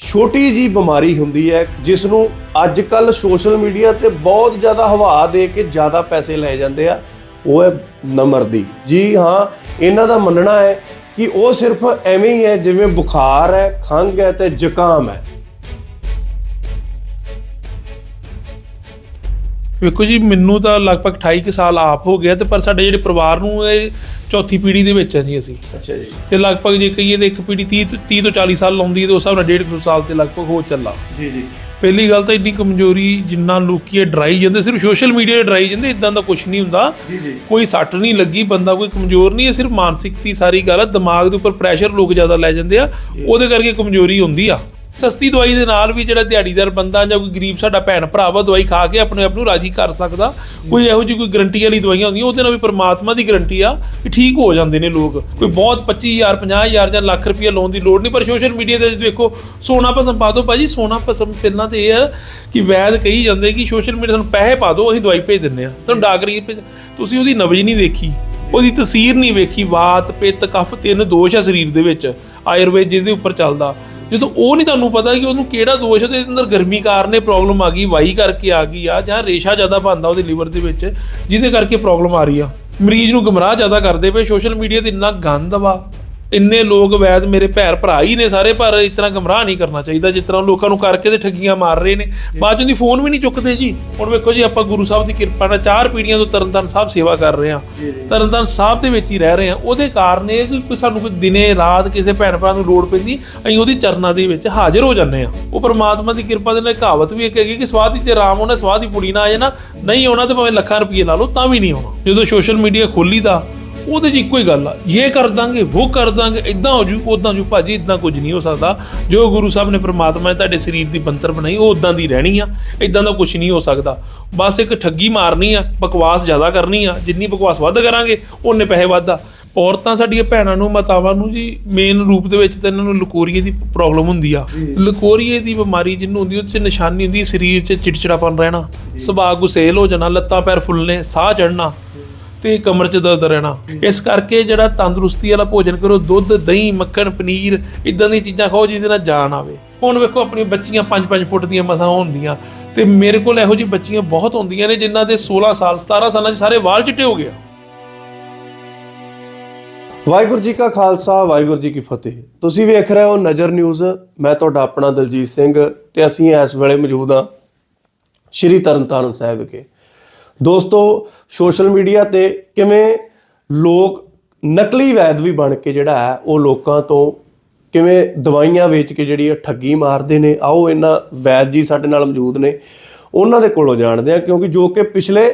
ਛੋਟੀ ਜੀ ਬਿਮਾਰੀ ਹੁੰਦੀ ਹੈ ਜਿਸ ਨੂੰ ਅੱਜ ਕੱਲ ਸੋਸ਼ਲ ਮੀਡੀਆ ਤੇ ਬਹੁਤ ਜ਼ਿਆਦਾ ਹਵਾ ਦੇ ਕੇ ਜ਼ਿਆਦਾ ਪੈਸੇ ਲਏ ਜਾਂਦੇ ਆ, ਉਹ ਹੈ ਨਮਰ ਦੀ ਜੀ ਹਾਂ, ਇਹਨਾਂ ਦਾ ਮੰਨਣਾ ਹੈ ਕਿ ਉਹ ਸਿਰਫ ਐਵੇਂ ਹੀ ਹੈ, ਜਿਵੇਂ ਬੁਖਾਰ ਹੈ, ਖੰਘ ਹੈ ਤੇ ਜ਼ੁਕਾਮ ਹੈ। ਵੇਖੋ ਜੀ ਮੈਨੂੰ ਤਾਂ ਲਗਭਗ 28 ਕੁ ਸਾਲ ਆਪ ਹੋ ਗਿਆ ਤੇ ਪਰ ਸਾਡੇ ਜਿਹੜੇ ਪਰਿਵਾਰ ਨੂੰ ਇਹ ਚੌਥੀ ਪੀੜ੍ਹੀ ਦੇ ਵਿੱਚ ਹੈ ਜੀ ਅਸੀਂ। ਅੱਛਾ ਜੀ। ਤੇ ਲਗਭਗ ਜੇ ਕਹੀਏ ਤੇ ਇੱਕ ਪੀੜ੍ਹੀ 30 ਤੋਂ 30 ਤੋਂ 40 ਸਾਲ ਲਾਉਂਦੀ ਹੈ ਤੇ ਉਸ ਹਿਸਾਬ ਨਾਲ 150 ਸਾਲ ਤੇ ਲਗਭਗ ਹੋ ਚੱਲਾ। ਜੀ ਜੀ। ਪਹਿਲੀ ਗੱਲ ਤਾਂ ਇੰਨੀ ਕਮਜ਼ੋਰੀ ਜਿੰਨਾ ਲੋਕੀ ਇਹ ਡਰਾਈ ਜਾਂਦੇ ਸਿਰਫ ਸੋਸ਼ਲ ਮੀਡੀਆ 'ਤੇ ਡਰਾਈ ਜਾਂਦੇ ਇਦਾਂ ਦਾ ਕੁਝ ਨਹੀਂ ਹੁੰਦਾ। ਜੀ ਜੀ। ਕੋਈ ਸੱਟ ਨਹੀਂ ਲੱਗੀ ਬੰਦਾ ਕੋਈ ਕਮਜ਼ੋਰ ਨਹੀਂ ਹੈ ਸਿਰਫ ਮਾਨਸਿਕ ਦੀ ਸਾਰੀ ਗੱਲ ਹੈ ਦਿਮਾਗ ਦੇ ਉੱਪਰ ਪ੍ਰੈਸ਼ਰ ਲੋਕ ਜ਼ਿਆਦਾ ਲੈ ਜਾਂਦੇ ਆ। ਉਹਦੇ ਕਰਕੇ ਕਮਜ਼ੋਰੀ ਹੁੰਦੀ ਆ। ਸਸਤੀ ਦਵਾਈ ਦੇ ਨਾਲ ਵੀ ਜਿਹੜਾ ਦਿਹਾੜੀਦਾਰ ਬੰਦਾ ਜਾਂ ਕੋਈ ਗਰੀਬ ਸਾਡਾ ਭੈਣ ਭਰਾ ਵਾ, ਦਵਾਈ ਖਾ ਕੇ ਆਪਣੇ ਆਪ ਨੂੰ ਰਾਜੀ ਕਰ ਸਕਦਾ। ਕੋਈ ਇਹੋ ਜਿਹੀ ਕੋਈ ਗਰੰਟੀ ਵਾਲੀ ਦਵਾਈਆਂ ਹੁੰਦੀਆਂ, ਉਹਦੇ ਨਾਲ ਵੀ ਪਰਮਾਤਮਾ ਦੀ ਗਰੰਟੀ ਆ ਕਿ ਠੀਕ ਹੋ ਜਾਂਦੇ ਨੇ ਲੋਕ। ਕੋਈ ਬਹੁਤ 25000 50000 ਜਾਂ ਲੱਖ ਰੁਪਏ ਲੋਨ ਦੀ ਲੋੜ ਨਹੀਂ, ਪਰ ਸੋਸ਼ਲ ਮੀਡੀਆ ਤੇ ਵੇਖੋ ਸੋਨਾ ਭਸਮ ਪਾ ਦਿਓ ਭਾਜੀ, ਸੋਨਾ ਭਸਮ ਪਹਿਲਾਂ ਤੇ ਇਹ ਆ ਕਿ ਵੈਦ ਕਹੀ ਜਾਂਦੇ ਕਿ ਸੋਸ਼ਲ ਮੀਡੀਆ ਤੁਹਾਨੂੰ ਪੈਸੇ ਪਾ ਦਿਓ, ਅਸੀਂ ਦਵਾਈ ਭੇਜ ਦਿੰਦੇ ਆ। ਤੁਹਾਨੂੰ ਡਾਕਟਰੀ ਭੇਜ, ਤੁਸੀਂ ਉਹਦੀ ਨਬਜ ਨਹੀਂ ਦੇਖੀ, ਉਹਦੀ ਤਸਵੀਰ ਨਹੀਂ ਵੇਖੀ, ਵਾਤ, ਪਿੱਤ, ਕਫ, ਤਿੰਨ ਦੋਸ਼ ਆ ਸਰੀਰ ਦੇ ਵਿੱਚ, ਆਯੁਰਵੇਦ ਜਿਹਦੇ ਉੱਪਰ ਚੱਲਦਾ। ਜਦੋਂ ਉਹ ਨਹੀਂ ਤੁਹਾਨੂੰ ਪਤਾ ਕਿ ਉਹਨੂੰ ਕਿਹੜਾ ਦੋਸ਼ ਹੈ ਤੇ ਅੰਦਰ ਗਰਮੀ ਕਾਰਨ ਇਹ ਪ੍ਰੋਬਲਮ ਆ ਗਈ, ਵਾਈ ਕਰਕੇ ਆ ਗਈ ਆ, ਜਾਂ ਰੇਸ਼ਾ ਜ਼ਿਆਦਾ ਬਣਦਾ ਉਹਦੇ ਲੀਵਰ ਦੇ ਵਿੱਚ, ਜਿਹਦੇ ਕਰਕੇ ਪ੍ਰੋਬਲਮ ਆ ਰਹੀ ਆ। ਮਰੀਜ਼ ਨੂੰ ਗਮਰਾਹ ਜ਼ਿਆਦਾ ਕਰਦੇ ਪਏ ਸੋਸ਼ਲ ਮੀਡੀਆ ਤੇ ਇੰਨਾ ਗੰਦ ਵਾ। ਇੰਨੇ ਲੋਕ ਵੈਦ ਮੇਰੇ ਭੈਣ ਭਰਾ ਹੀ ਨੇ ਸਾਰੇ ਪਰ ਇਸ ਤਰ੍ਹਾਂ ਗਮਰਾਹ ਨਹੀਂ ਕਰਨਾ ਚਾਹੀਦਾ ਜਿਸ ਤਰ੍ਹਾਂ ਲੋਕਾਂ ਨੂੰ ਕਰਕੇ ਤੇ ਠੱਗੀਆਂ ਮਾਰ ਰਹੇ ਨੇ। ਬਾਅਦ ਚੋਂ ਦੀ ਫੋਨ ਵੀ ਨਹੀਂ ਚੁੱਕਦੇ ਜੀ। ਹੁਣ ਵੇਖੋ ਜੀ ਆਪਾਂ ਗੁਰੂ ਸਾਹਿਬ ਦੀ ਕਿਰਪਾ ਨਾਲ ਚਾਰ ਪੀੜ੍ਹੀਆਂ ਤੋਂ ਤਰਨਤਾਰਨ ਸਾਹਿਬ ਸੇਵਾ ਕਰ ਰਹੇ ਹਾਂ। ਤਰਨਤਾਰਨ ਸਾਹਿਬ ਦੇ ਵਿੱਚ ਹੀ ਰਹਿ ਰਹੇ ਹਾਂ। ਉਹਦੇ ਕਾਰਨ ਇਹ ਕਿ ਕੋਈ ਸਾਨੂੰ ਕੋਈ ਦਿਨੇ ਰਾਤ ਕਿਸੇ ਭੈਣ ਭਰਾ ਨੂੰ ਲੋੜ ਪੈਂਦੀ ਅਸੀਂ ਉਹਦੀ ਚਰਨਾਂ ਦੇ ਵਿੱਚ ਹਾਜ਼ਰ ਹੋ ਜਾਂਦੇ ਹਾਂ। ਉਹ ਪਰਮਾਤਮਾ ਦੀ ਕਿਰਪਾ ਦੇ ਨਾਲ ਕਹਾਵਤ ਵੀ ਇੱਕ ਹੈਗੀ ਕਿ ਸਵਾਦ ਵਿੱਚ ਰਾਮ ਹੋਣਾ ਸਵਾਦ ਦੀ ਪੁੜੀ ਨਾ ਆ ਜਾਣਾ ਨਹੀਂ ਆਉਣਾ ਤੇ ਭਾਵੇਂ ਲੱਖਾਂ ਰੁਪਏ ਲਾ ਲਓ ਤਾਂ ਵੀ ਨਹੀਂ ਆਉਣਾ ਜਦੋਂ ਸੋਸ਼ਲ ਮੀਡੀਆ ਖੋਲੀ ਦਾ ਉਹਦੇ 'ਚ ਇੱਕੋ ਹੀ ਗੱਲ ਆ। ਇਹ ਕਰ ਦਾਂਗੇ ਉਹ ਕਰ ਦਾਂਗੇ ਇਦਾਂ ਹੋ ਜੂ ਉਦਾਂ ਜੂ। ਭਾਜੀ ਇਦਾਂ ਕੁਝ ਨਹੀਂ ਹੋ ਸਕਦਾ। ਜੋ ਗੁਰੂ ਸਾਹਿਬ ਨੇ ਪ੍ਰਮਾਤਮਾ ਨੇ ਤੁਹਾਡੇ ਸਰੀਰ ਦੀ ਬੰਤਰ ਬਣਾਈ ਉਹ ਉਦਾਂ ਦੀ ਰਹਿਣੀ ਆ। ਇਦਾਂ ਦਾ ਕੁਝ ਨਹੀਂ ਹੋ ਸਕਦਾ। ਬਸ ਇੱਕ ਠੱਗੀ ਮਾਰਨੀ ਆ ਬਕਵਾਸ ਜ਼ਿਆਦਾ ਕਰਨੀ ਆ। ਜਿੰਨੀ ਬਕਵਾਸ ਵੱਧ ਕਰਾਂਗੇ ਉਹਨੇ ਪੈਸੇ ਵੱਧਦਾ ਔਰਤਾਂ ਸਾਡੀਆਂ ਭੈਣਾਂ ਨੂੰ ਮਾਤਾਵਾਂ ਨੂੰ ਜੀ ਮੇਨ ਰੂਪ ਦੇ ਵਿੱਚ ਤਾਂ ਇਹਨਾਂ ਨੂੰ ਲਕੋਰੀਏ ਦੀ ਪ੍ਰੋਬਲਮ ਹੁੰਦੀ ਆ। ਲਕੋਰੀਏ ਦੀ ਬਿਮਾਰੀ ਜਿਹਨੂੰ ਹੁੰਦੀ ਉਹਦੇ 'ਚ ਨਿਸ਼ਾਨੀ ਹੁੰਦੀ ਸਰੀਰ 'ਚ ਚਿੜਚਿੜਾਪਨ ਰਹਿਣਾ। ਸੁਭਾਅ ਗੁਸੇਲ ਹੋ ਜਾਣਾ ਲੱਤਾਂ ਪੈਰ ਫੁੱਲਣੇ ਸਾਹ ਚੜਨਾ ਤੇ ਕਮਰ 'ਚ ਦਰਦ ਰਹਿਣਾ। ਇਸ ਕਰਕੇ ਜਿਹੜਾ ਤੰਦਰੁਸਤੀ ਵਾਲਾ ਭੋਜਨ ਕਰੋ, ਦੁੱਧ, ਦਹੀਂ, ਮੱਖਣ, ਪਨੀਰ ਇਦਾਂ ਦੀਆਂ ਚੀਜ਼ਾਂ ਖਾਓ ਜਿਹਦੇ ਨਾਲ ਜਾਨ ਆਵੇ। ਹੁਣ ਵੇਖੋ ਆਪਣੀਆਂ ਬੱਚੀਆਂ 5-5 ਫੁੱਟ ਦੀਆਂ ਮਸਾਂ ਹੁੰਦੀਆਂ ਤੇ ਮੇਰੇ ਕੋਲ ਇਹੋ ਜਿਹੀ ਬੱਚੀਆਂ ਬਹੁਤ ਹੁੰਦੀਆਂ ਨੇ ਜਿਨ੍ਹਾਂ ਦੇ 16 ਸਾਲ 17 ਸਾਲਾਂ 'ਚ ਸਾਰੇ ਵਾਲ ਚਿੱਟੇ ਹੋ ਗਏ ਵਾਹਿਗੁਰੂ ਜੀ ਕਾ ਖਾਲਸਾ, ਵਾਹਿਗੁਰੂ ਜੀ ਕੀ ਫਤਿਹ। ਤੁਸੀਂ ਵੇਖ ਰਹੇ ਹੋ ਨਜ਼ਰ ਨਿਊਜ਼। ਮੈਂ ਤੁਹਾਡਾ ਆਪਣਾ ਦਲਜੀਤ ਸਿੰਘ ਤੇ ਅਸੀਂ ਇਸ ਵੇਲੇ ਮੌਜੂਦ ਹਾਂ ਸ਼੍ਰੀ ਤਰਨਤਾਰਨ ਸਾਹਿਬ ਵਿਖੇ। ਦੋਸਤੋ, ਸੋਸ਼ਲ ਮੀਡੀਆ ਤੇ ਕਿਵੇਂ ਲੋਕ ਨਕਲੀ ਵੈਦ ਵੀ ਬਣ ਕੇ ਜਿਹੜਾ ਹੈ, ਉਹ ਲੋਕਾਂ ਤੋਂ ਕਿਵੇਂ ਦਵਾਈਆਂ ਵੇਚ ਕੇ ਜਿਹੜੀ ਇਹ ਠੱਗੀ ਮਾਰਦੇ ਨੇ, ਆਓ ਇਹਨਾਂ ਵੈਦ ਜੀ ਸਾਡੇ ਨਾਲ ਮੌਜੂਦ ਨੇ, ਉਹਨਾਂ ਦੇ ਕੋਲੋਂ ਜਾਣਦੇ ਆ ਕਿਉਂਕਿ ਜੋ ਕਿ ਪਿਛਲੇ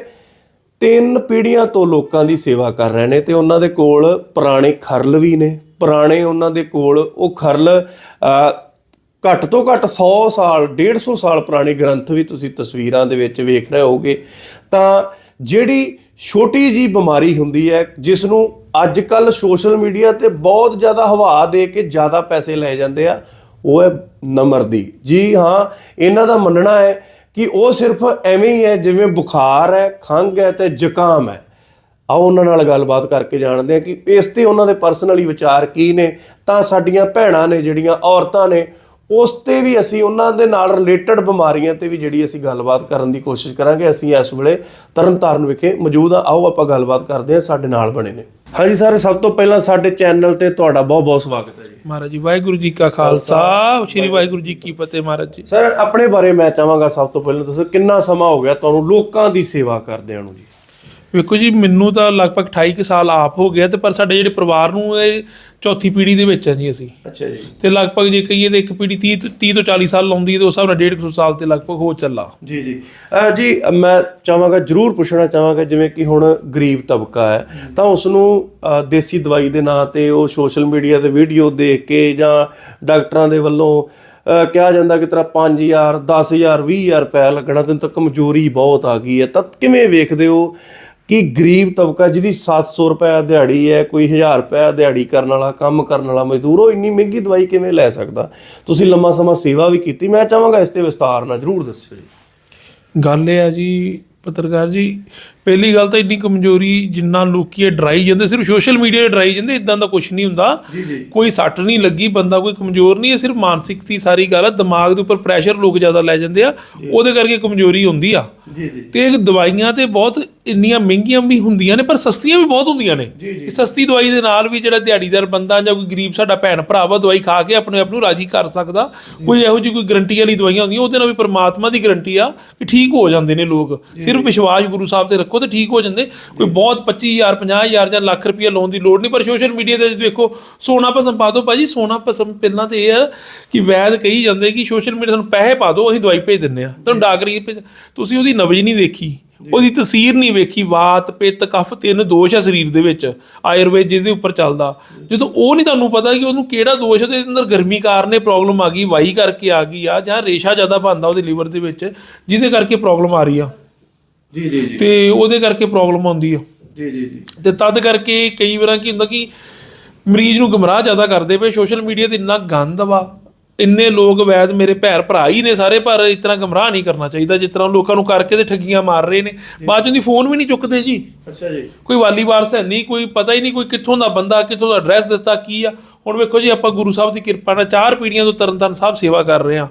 ਤਿੰਨ ਪੀੜ੍ਹੀਆਂ ਤੋਂ ਲੋਕਾਂ ਦੀ ਸੇਵਾ ਕਰ ਰਹੇ ਨੇ ਤੇ ਉਹਨਾਂ ਦੇ ਕੋਲ ਪੁਰਾਣੇ ਖਰਲ ਵੀ ਨੇ, ਪੁਰਾਣੇ ਉਹਨਾਂ ਦੇ ਕੋਲ ਉਹ ਖਰਲ ਘੱਟ ਤੋਂ ਘੱਟ 100 ਸਾਲ 150 ਸਾਲ ਪੁਰਾਣੇ ਗ੍ਰੰਥ ਵੀ ਤੁਸੀਂ ਤਸਵੀਰਾਂ ਦੇ ਵਿੱਚ ਵੇਖ ਰਹੇ ਹੋਗੇ ਤਾਂ ਜਿਹੜੀ ਛੋਟੀ ਜੀ ਬਿਮਾਰੀ ਹੁੰਦੀ ਹੈ ਜਿਸ ਨੂੰ ਅੱਜ ਕੱਲ ਸੋਸ਼ਲ ਮੀਡੀਆ ਤੇ ਬਹੁਤ ਜ਼ਿਆਦਾ ਹਵਾ ਦੇ ਕੇ ਜ਼ਿਆਦਾ ਪੈਸੇ ਲੈ ਜਾਂਦੇ ਆ, ਉਹ ਹੈ ਨਮਰਦੀ ਜੀ ਹਾਂ, ਇਹਨਾਂ ਦਾ ਮੰਨਣਾ ਹੈ ਕਿ ਉਹ ਸਿਰਫ ਐਵੇਂ ਹੀ ਹੈ, ਜਿਵੇਂ ਬੁਖਾਰ ਹੈ, ਖੰਘ ਹੈ ਤੇ ਜ਼ੁਕਾਮ ਹੈ। ਆਓ ਉਹਨਾਂ ਨਾਲ ਗੱਲਬਾਤ ਕਰਕੇ ਜਾਣਦੇ ਹਾਂ ਕਿ ਇਸ ਤੇ ਉਹਨਾਂ ਦੇ ਪਰਸਨਲੀ ਵਿਚਾਰ ਕੀ ਨੇ, ਤਾਂ ਸਾਡੀਆਂ ਭੈਣਾਂ ਨੇ, ਜਿਹੜੀਆਂ ਔਰਤਾਂ ਨੇ ਉਸ ਤੇ ਵੀ ਅਸੀਂ ਉਹਨਾਂ ਦੇ ਨਾਲ ਰਿਲੇਟਡ ਬਿਮਾਰੀਆਂ ਤੇ ਵੀ ਜਿਹੜੀ ਅਸੀਂ ਗੱਲਬਾਤ ਕਰਨ ਦੀ ਕੋਸ਼ਿਸ਼ ਕਰਾਂਗੇ ਅਸੀਂ ਇਸ ਵੇਲੇ ਤਰਨਤਾਰਨ ਵਿਖੇ ਮੌਜੂਦ ਆ। ਆਓ ਆਪਾਂ ਗੱਲਬਾਤ ਕਰਦੇ ਹਾਂ ਸਾਡੇ ਨਾਲ ਬਣੇ ਨੇ। ਹਾਂਜੀ ਸਰ ਸਭ ਤੋਂ ਪਹਿਲਾਂ ਸਾਡੇ ਚੈਨਲ ਤੇ ਤੁਹਾਡਾ ਬਹੁਤ ਬਹੁਤ ਸਵਾਗਤ ਹੈ ਜੀ। ਮਹਾਰਾਜ ਜੀ ਵਾਹਿਗੁਰੂ ਜੀ ਕਾ ਖਾਲਸਾ ਸ੍ਰੀ ਵਾਹਿਗੁਰੂ ਜੀ ਕੀ ਫਤਿਹ ਮਹਾਰਾਜ ਜੀ। ਸਰ ਆਪਣੇ ਬਾਰੇ ਮੈਂ ਚਾਹਾਂਗਾ ਸਭ ਤੋਂ ਪਹਿਲਾਂ ਦੱਸੋ ਕਿੰਨਾ ਸਮਾਂ ਹੋ ਗਿਆ ਤੁਹਾਨੂੰ ਲੋਕਾਂ ਦੀ ਸੇਵਾ ਕਰਦਿਆਂ ਨੂੰ ਜੀ? ਵੇਖੋ ਜੀ ਮੈਨੂੰ ਤਾਂ ਲਗਭਗ 28 ਕੁ ਸਾਲ ਆਪ ਹੋ ਗਿਆ ਤੇ ਪਰ ਸਾਡੇ ਜਿਹੜੇ ਪਰਿਵਾਰ ਨੂੰ ਇਹ ਚੌਥੀ ਪੀੜ੍ਹੀ ਦੇ ਵਿੱਚ ਹੈ ਜੀ ਅਸੀਂ। ਅੱਛਾ ਜੀ। ਤੇ ਲਗਭਗ ਜੇ ਕਹੀਏ ਤੇ ਇੱਕ ਪੀੜ੍ਹੀ 30 ਤੋਂ 30 ਤੋਂ 40 ਸਾਲ ਲਾਉਂਦੀ ਹੈ ਤੇ ਉਸ ਹਿਸਾਬ ਨਾਲ 150 ਸਾਲ ਤੇ ਲਗਭਗ ਹੋ ਚੱਲਾ। ਜੀ ਜੀ। ਅਹ ਜੀ ਮੈਂ ਚਾਹਾਂਗਾ ਜਰੂਰ ਪੁੱਛਣਾ ਚਾਹਾਂਗਾ ਜਿਵੇਂ ਕਿ ਹੁਣ ਗਰੀਬ ਤਬਕਾ ਹੈ ਤਾਂ ਉਸ ਨੂੰ ਅਹ, ਦੇਸੀ ਦਵਾਈ ਦੇ ਨਾਂ ਤੇ ਉਹ ਸੋਸ਼ਲ ਮੀਡੀਆ ਤੇ ਵੀਡੀਓ ਦੇਖ ਕੇ ਜਾਂ ਡਾਕਟਰਾਂ ਦੇ ਵੱਲੋਂ ਅਹ, ਕਿਹਾ ਜਾਂਦਾ ਕਿ ਤੇਰਾ 5000 10000 20000 ਰੁਪਏ ਲੱਗਣਾ ਤੈਨੂੰ ਤਾਂ ਕਮਜ਼ੋਰੀ ਬਹੁਤ ਆ ਗਈ ਹੈ। ਤਾਂ ਕਿਵੇਂ ਵੇਖਦੇ ਹੋ ਕਿ ਗਰੀਬ ਤਬਕਾ ਜਿਹਦੀ 700 ਰੁਪਏ ਦਿਹਾੜੀ ਹੈ, ਕੋਈ 1000 ਰੁਪਏ ਦਿਹਾੜੀ ਕਰਨ ਵਾਲਾ, ਕੰਮ ਕਰਨ ਵਾਲਾ ਮਜ਼ਦੂਰ, ਉਹ ਇੰਨੀ ਮਹਿੰਗੀ ਦਵਾਈ ਕਿਵੇਂ ਲੈ ਸਕਦਾ? ਤੁਸੀਂ ਲੰਮਾ ਸਮਾਂ ਸੇਵਾ ਵੀ ਕੀਤੀ, ਮੈਂ ਚਾਹਾਂਗਾ ਇਸ ਤੇ ਵਿਸਤਾਰ ਨਾਲ ਜਰੂਰ ਦੱਸਿਓ ਜੀ। ਗੱਲ ਇਹ ਆ ਜੀ, ਪੱਤਰਕਾਰ ਜੀ ਪਹਿਲੀ ਗੱਲ ਤਾਂ ਇੰਨੀ ਕਮਜ਼ੋਰੀ ਜਿੰਨਾ ਲੋਕੀ ਇਹ ਡਰਾਈ ਜਾਂਦੇ ਸਿਰਫ ਸੋਸ਼ਲ ਮੀਡੀਆ 'ਤੇ ਡਰਾਈ ਜਾਂਦੇ ਇਦਾਂ ਦਾ ਕੁਝ ਨਹੀਂ ਹੁੰਦਾ। ਕੋਈ ਸੱਟ ਨਹੀਂ ਲੱਗੀ ਬੰਦਾ ਕੋਈ ਕਮਜ਼ੋਰ ਨਹੀਂ ਹੈ ਸਿਰਫ ਮਾਨਸਿਕ ਦੀ ਸਾਰੀ ਗੱਲ ਹੈ ਦਿਮਾਗ ਦੇ ਉੱਪਰ ਪ੍ਰੈਸ਼ਰ ਲੋਕ ਜ਼ਿਆਦਾ ਲੈ ਜਾਂਦੇ ਆ। ਉਹਦੇ ਕਰਕੇ ਕਮਜ਼ੋਰੀ ਹੁੰਦੀ ਆ। ਤੇ ਇਹ ਦਵਾਈਆਂ ਤੇ ਬਹੁਤ ਇੰਨੀਆਂ ਮਹਿੰਗੀਆਂ ਵੀ ਹੁੰਦੀਆਂ ਨੇ ਪਰ ਸਸਤੀਆਂ ਵੀ ਬਹੁਤ ਹੁੰਦੀਆਂ ਨੇ। ਇਹ ਸਸਤੀ ਦਵਾਈ ਦੇ ਨਾਲ ਵੀ ਜਿਹੜਾ ਦਿਹਾੜੀਦਾਰ ਬੰਦਾ ਜਾਂ ਕੋਈ ਗਰੀਬ ਸਾਡਾ ਭੈਣ ਭਰਾ ਵਾ ਦਵਾਈ ਖਾ ਕੇ ਆਪਣੇ ਆਪ ਨੂੰ ਰਾਜੀ ਕਰ ਸਕਦਾ। ਕੋਈ ਇਹੋ ਜਿਹੀ ਕੋਈ ਗਰੰਟੀ ਵਾਲੀ ਦਵਾਈਆਂ ਹੁੰਦੀਆਂ ਉਹਦੇ ਨਾਲ ਵੀ ਪਰਮਾਤਮਾ ਦੀ ਗਰੰਟੀ ਆ ਕਿ ਠੀਕ ਹੋ ਜਾਂਦੇ ਨੇ ਲੋਕ। ਸਿਰਫ ਵਿਸ਼ਵਾਸ ਗੁਰੂ ਸਾਹਿਬ ਤੇ ਰੱਖੋ ਤੇ ਠੀਕ ਹੋ ਜਾਂਦੇ। ਕੋਈ ਬਹੁਤ 25000 50000 ਜਾਂ ਲੱਖ ਰੁਪਏ ਲਾਉਣ ਦੀ ਲੋੜ ਨਹੀਂ। ਪਰ ਸੋਸ਼ਲ ਮੀਡੀਆ ਤੇ ਦੇਖੋ ਸੋਨਾ ਭਸਮ ਪਾ ਦਿਓ ਭਾਜੀ। ਸੋਨਾ ਭਸਮ ਪਹਿਲਾਂ ਤੇ ਇਹ ਆ ਕਿ ਵੈਦ ਕਹੀ ਜਾਂਦੇ ਕਿ ਸੋਸ਼ਲ ਮੀਡੀਆ ਤੁਹਾਨੂੰ ਪੈਸੇ ਪਾ ਦਿਓ ਅਸੀਂ ਦਵਾਈ ਭੇਜ ਦਿੰਨੇ ਆ ਤੁਹਾਨੂੰ ਡਾਕਟਰੀ ਭੇਜ ਤੁਸੀਂ ਉਹਦੀ ਨਬਜ ਨਹੀਂ ਦੇਖੀ ਉਹਦੀ ਤਸਵੀਰ ਨਹੀਂ ਵੇਖੀ। ਵਾਤ ਪਿੱਤ ਕਫ ਤਿੰਨ ਦੋਸ਼ ਆ ਸਰੀਰ ਦੇ ਵਿੱਚ। ਆਯੁਰਵੇਦ ਜਿਹਦੇ ਉੱਪਰ ਚੱਲਦਾ। ਜਦੋਂ ਉਹ ਨਹੀਂ ਤੁਹਾਨੂੰ ਪਤਾ ਕਿ ਉਹਨੂੰ ਕਿਹੜਾ ਦੋਸ਼ ਉਹਦੇ ਅੰਦਰ ਗਰਮੀ ਕਾਰਨ ਇਹ ਪ੍ਰੋਬਲਮ ਆ ਗਈ ਵਾਈ ਕਰਕੇ ਆ ਗਈ ਆ ਜਾਂ ਰੇਸ਼ਾ ਜ਼ਿਆਦਾ ਬਣਦਾ ਉਹਦੇ ਲੀਵਰ ਦੇ ਵਿੱਚ ਜਿਹਦੇ ਕਰਕੇ ਪ੍ਰੋਬਲਮ ਆ ਰਹੀ ਆ। ਜੀ ਜੀ ਜੀ। ਤੇ ਉਹਦੇ ਕਰਕੇ ਪ੍ਰੋਬਲਮ ਆਉਂਦੀ ਆ। ਜੀ ਜੀ ਜੀ। ਤੇ ਤਦ ਕਰਕੇ ਕਈ ਵਾਰਾਂ ਕੀ ਹੁੰਦਾ ਕਿ ਮਰੀਜ਼ ਨੂੰ ਗਮਰਾਹ ਜ਼ਿਆਦਾ ਕਰਦੇ ਪਏ ਸੋਸ਼ਲ ਮੀਡੀਆ ਤੇ ਇੰਨਾ ਗੰਦ ਵਾ ਇੰਨੇ ਲੋਕ ਵੈਦ ਮੇਰੇ ਭੈਰ ਭਰਾ ਹੀ ਨੇ ਸਾਰੇ ਪਰ ਇਸ ਤਰ੍ਹਾਂ ਗਮਰਾਹ ਨਹੀਂ ਕਰਨਾ ਚਾਹੀਦਾ ਜਿਸ ਤਰ੍ਹਾਂ ਲੋਕਾਂ ਨੂੰ ਕਰਕੇ ਤੇ ਠੱਗੀਆਂ ਮਾਰ ਰਹੇ ਨੇ। ਬਾਅਦ ਚੋਂ ਦੀ ਫੋਨ ਵੀ ਨਹੀਂ ਚੁੱਕਦੇ ਜੀ। ਅੱਛਾ ਜੀ। ਕੋਈ ਵਾਲੀ ਵਾਰਸ ਹੈ ਨਹੀਂ ਕੋਈ ਪਤਾ ਹੀ ਨਹੀਂ ਕੋਈ ਕਿੱਥੋਂ ਦਾ ਬੰਦਾ ਕਿੱਥੋਂ ਦਾ ਐਡਰੈਸ ਦਿੱਤਾ ਕੀ ਆ। ਹੁਣ ਵੇਖੋ ਜੀ ਆਪਾਂ ਗੁਰੂ ਸਾਹਿਬ ਦੀ ਕਿਰਪਾ ਨਾਲ ਚਾਰ ਪੀੜ੍ਹੀਆਂ ਤੋਂ ਤਰਨਤਾਰਨ ਸਾਹਿਬ ਸੇਵਾ ਕਰ ਰਹੇ ਆ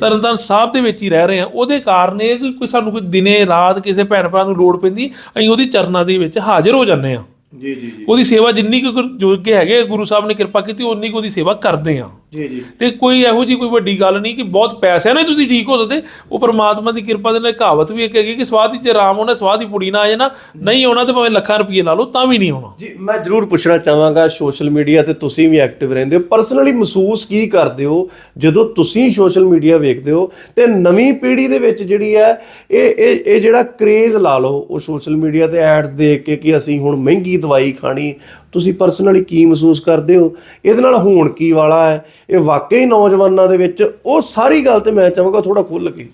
ਤਰਨਤਾਰਨ ਸਾਹਿਬ ਦੇ ਵਿੱਚ ਹੀ ਰਹਿ ਰਹੇ ਆ ਉਹਦੇ ਕਾਰਨ ਇਹ ਕੋਈ ਸਾਨੂੰ ਕੋਈ ਦਿਨੇ ਰਾਤ ਕਿਸੇ ਭੈਣ ਭਰਾ ਨੂੰ ਲੋੜ ਪੈਂਦੀ ਅਸੀਂ ਉਹਦੀ ਚਰਨਾਂ ਦੇ ਵਿੱਚ ਹਾਜ਼ਰ ਹੋ ਜਾਂਦੇ ਆ ਜੀ ਜੀ ਜੀ। ਉਹਦੀ ਸੇਵਾ ਜਿੰਨੀ ਕੁ ਗੁਰ- ਜੋਗੇ ਹੈਗੇ ਗੁਰੂ ਸਾਹਿਬ ਨੇ ਕਿਰਪਾ ਕੀਤੀ ਉਨੀ ਕੁ ਉਹਦੀ ਸੇਵਾ ਕਰਦੇ ਆ। ਜੀ ਜੀ। ਤੇ ਕੋਈ ਇਹੋ ਜੀ ਕੋਈ ਵੱਡੀ ਗੱਲ ਨਹੀਂ ਕਿ ਬਹੁਤ ਪੈਸੇ ਨਾਲ ਹੀ ਤੁਸੀਂ ਠੀਕ ਹੋ ਸਕਦੇ ਉਹ ਪਰਮਾਤਮਾ ਦੀ ਕਿਰਪਾ ਦੇ ਨਾਲ ਕਹਾਵਤ ਵੀ ਇੱਕ ਹੈਗੀ ਕਿ ਸਵਾਦ ਵਿੱਚ ਆਰਾਮ ਹੋਣਾ ਸਵਾਦ ਦੀ ਪੁੜੀ ਨਾ ਆ ਜਾਣਾ ਨਹੀਂ ਆਉਣਾ ਤੇ ਭਾਵੇਂ ਲੱਖਾਂ ਰੁਪਏ ਲਾ ਲਓ ਤਾਂ ਵੀ ਨਹੀਂ ਆਉਣਾ ਜੀ ਮੈਂ ਜ਼ਰੂਰ ਪੁੱਛਣਾ ਚਾਹਾਂਗਾ ਸੋਸ਼ਲ ਮੀਡੀਆ ਤੇ ਤੁਸੀਂ ਵੀ ਐਕਟਿਵ ਰਹਿੰਦੇ ਹੋ। ਪਰਸਨਲੀ ਮਹਿਸੂਸ ਕੀ ਕਰਦੇ ਹੋ ਜਦੋਂ ਤੁਸੀਂ ਸੋਸ਼ਲ ਮੀਡੀਆ ਵੇਖਦੇ ਹੋ? ਤੇ ਨਵੀਂ ਪੀੜ੍ਹੀ ਦੇ ਵਿੱਚ ਜਿਹੜੀ ਹੈ ਇਹ ਇਹ ਇਹ ਜਿਹੜਾ ਕ੍ਰੇਜ਼ ਲਾ ਲਓ ਉਹ ਸੋਸ਼ਲ ਮੀਡੀਆ ਤੇ ਐਡਸ ਦੇਖ ਕੇ ਕਿ ਅਸੀਂ ਹੁਣ ਮਹਿੰਗੀ ਦਵਾਈ ਖਾਣੀ ਤੁਸੀਂ ਪਰਸਨਲੀ ਕੀ ਮਹਿਸੂਸ ਕਰਦੇ ਹੋ? ਇਹਦੇ ਨਾਲ ਹੋਣ ਕੀ ਵਾਲਾ ਹੈ? ਇਹ ਵਾਕਈ ਨੌਜਵਾਨਾਂ ਦੇ ਵਿੱਚ ਉਹ ਸਾਰੀ ਗੱਲ ਤੇ ਮੈਂ ਚਾਹਾਂਗਾ ਥੋੜਾ ਖੁੱਲ ਕੇ।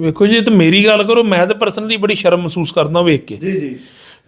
ਵੇਖੋ ਜੀ ਇਹ ਤਾਂ ਮੇਰੀ ਗੱਲ ਕਰੋ ਮੈਂ ਤਾਂ ਪਰਸਨਲੀ ਬੜੀ ਸ਼ਰਮ ਮਹਿਸੂਸ ਕਰਦਾ ਵੇਖ ਕੇ। ਜੀ ਜੀ।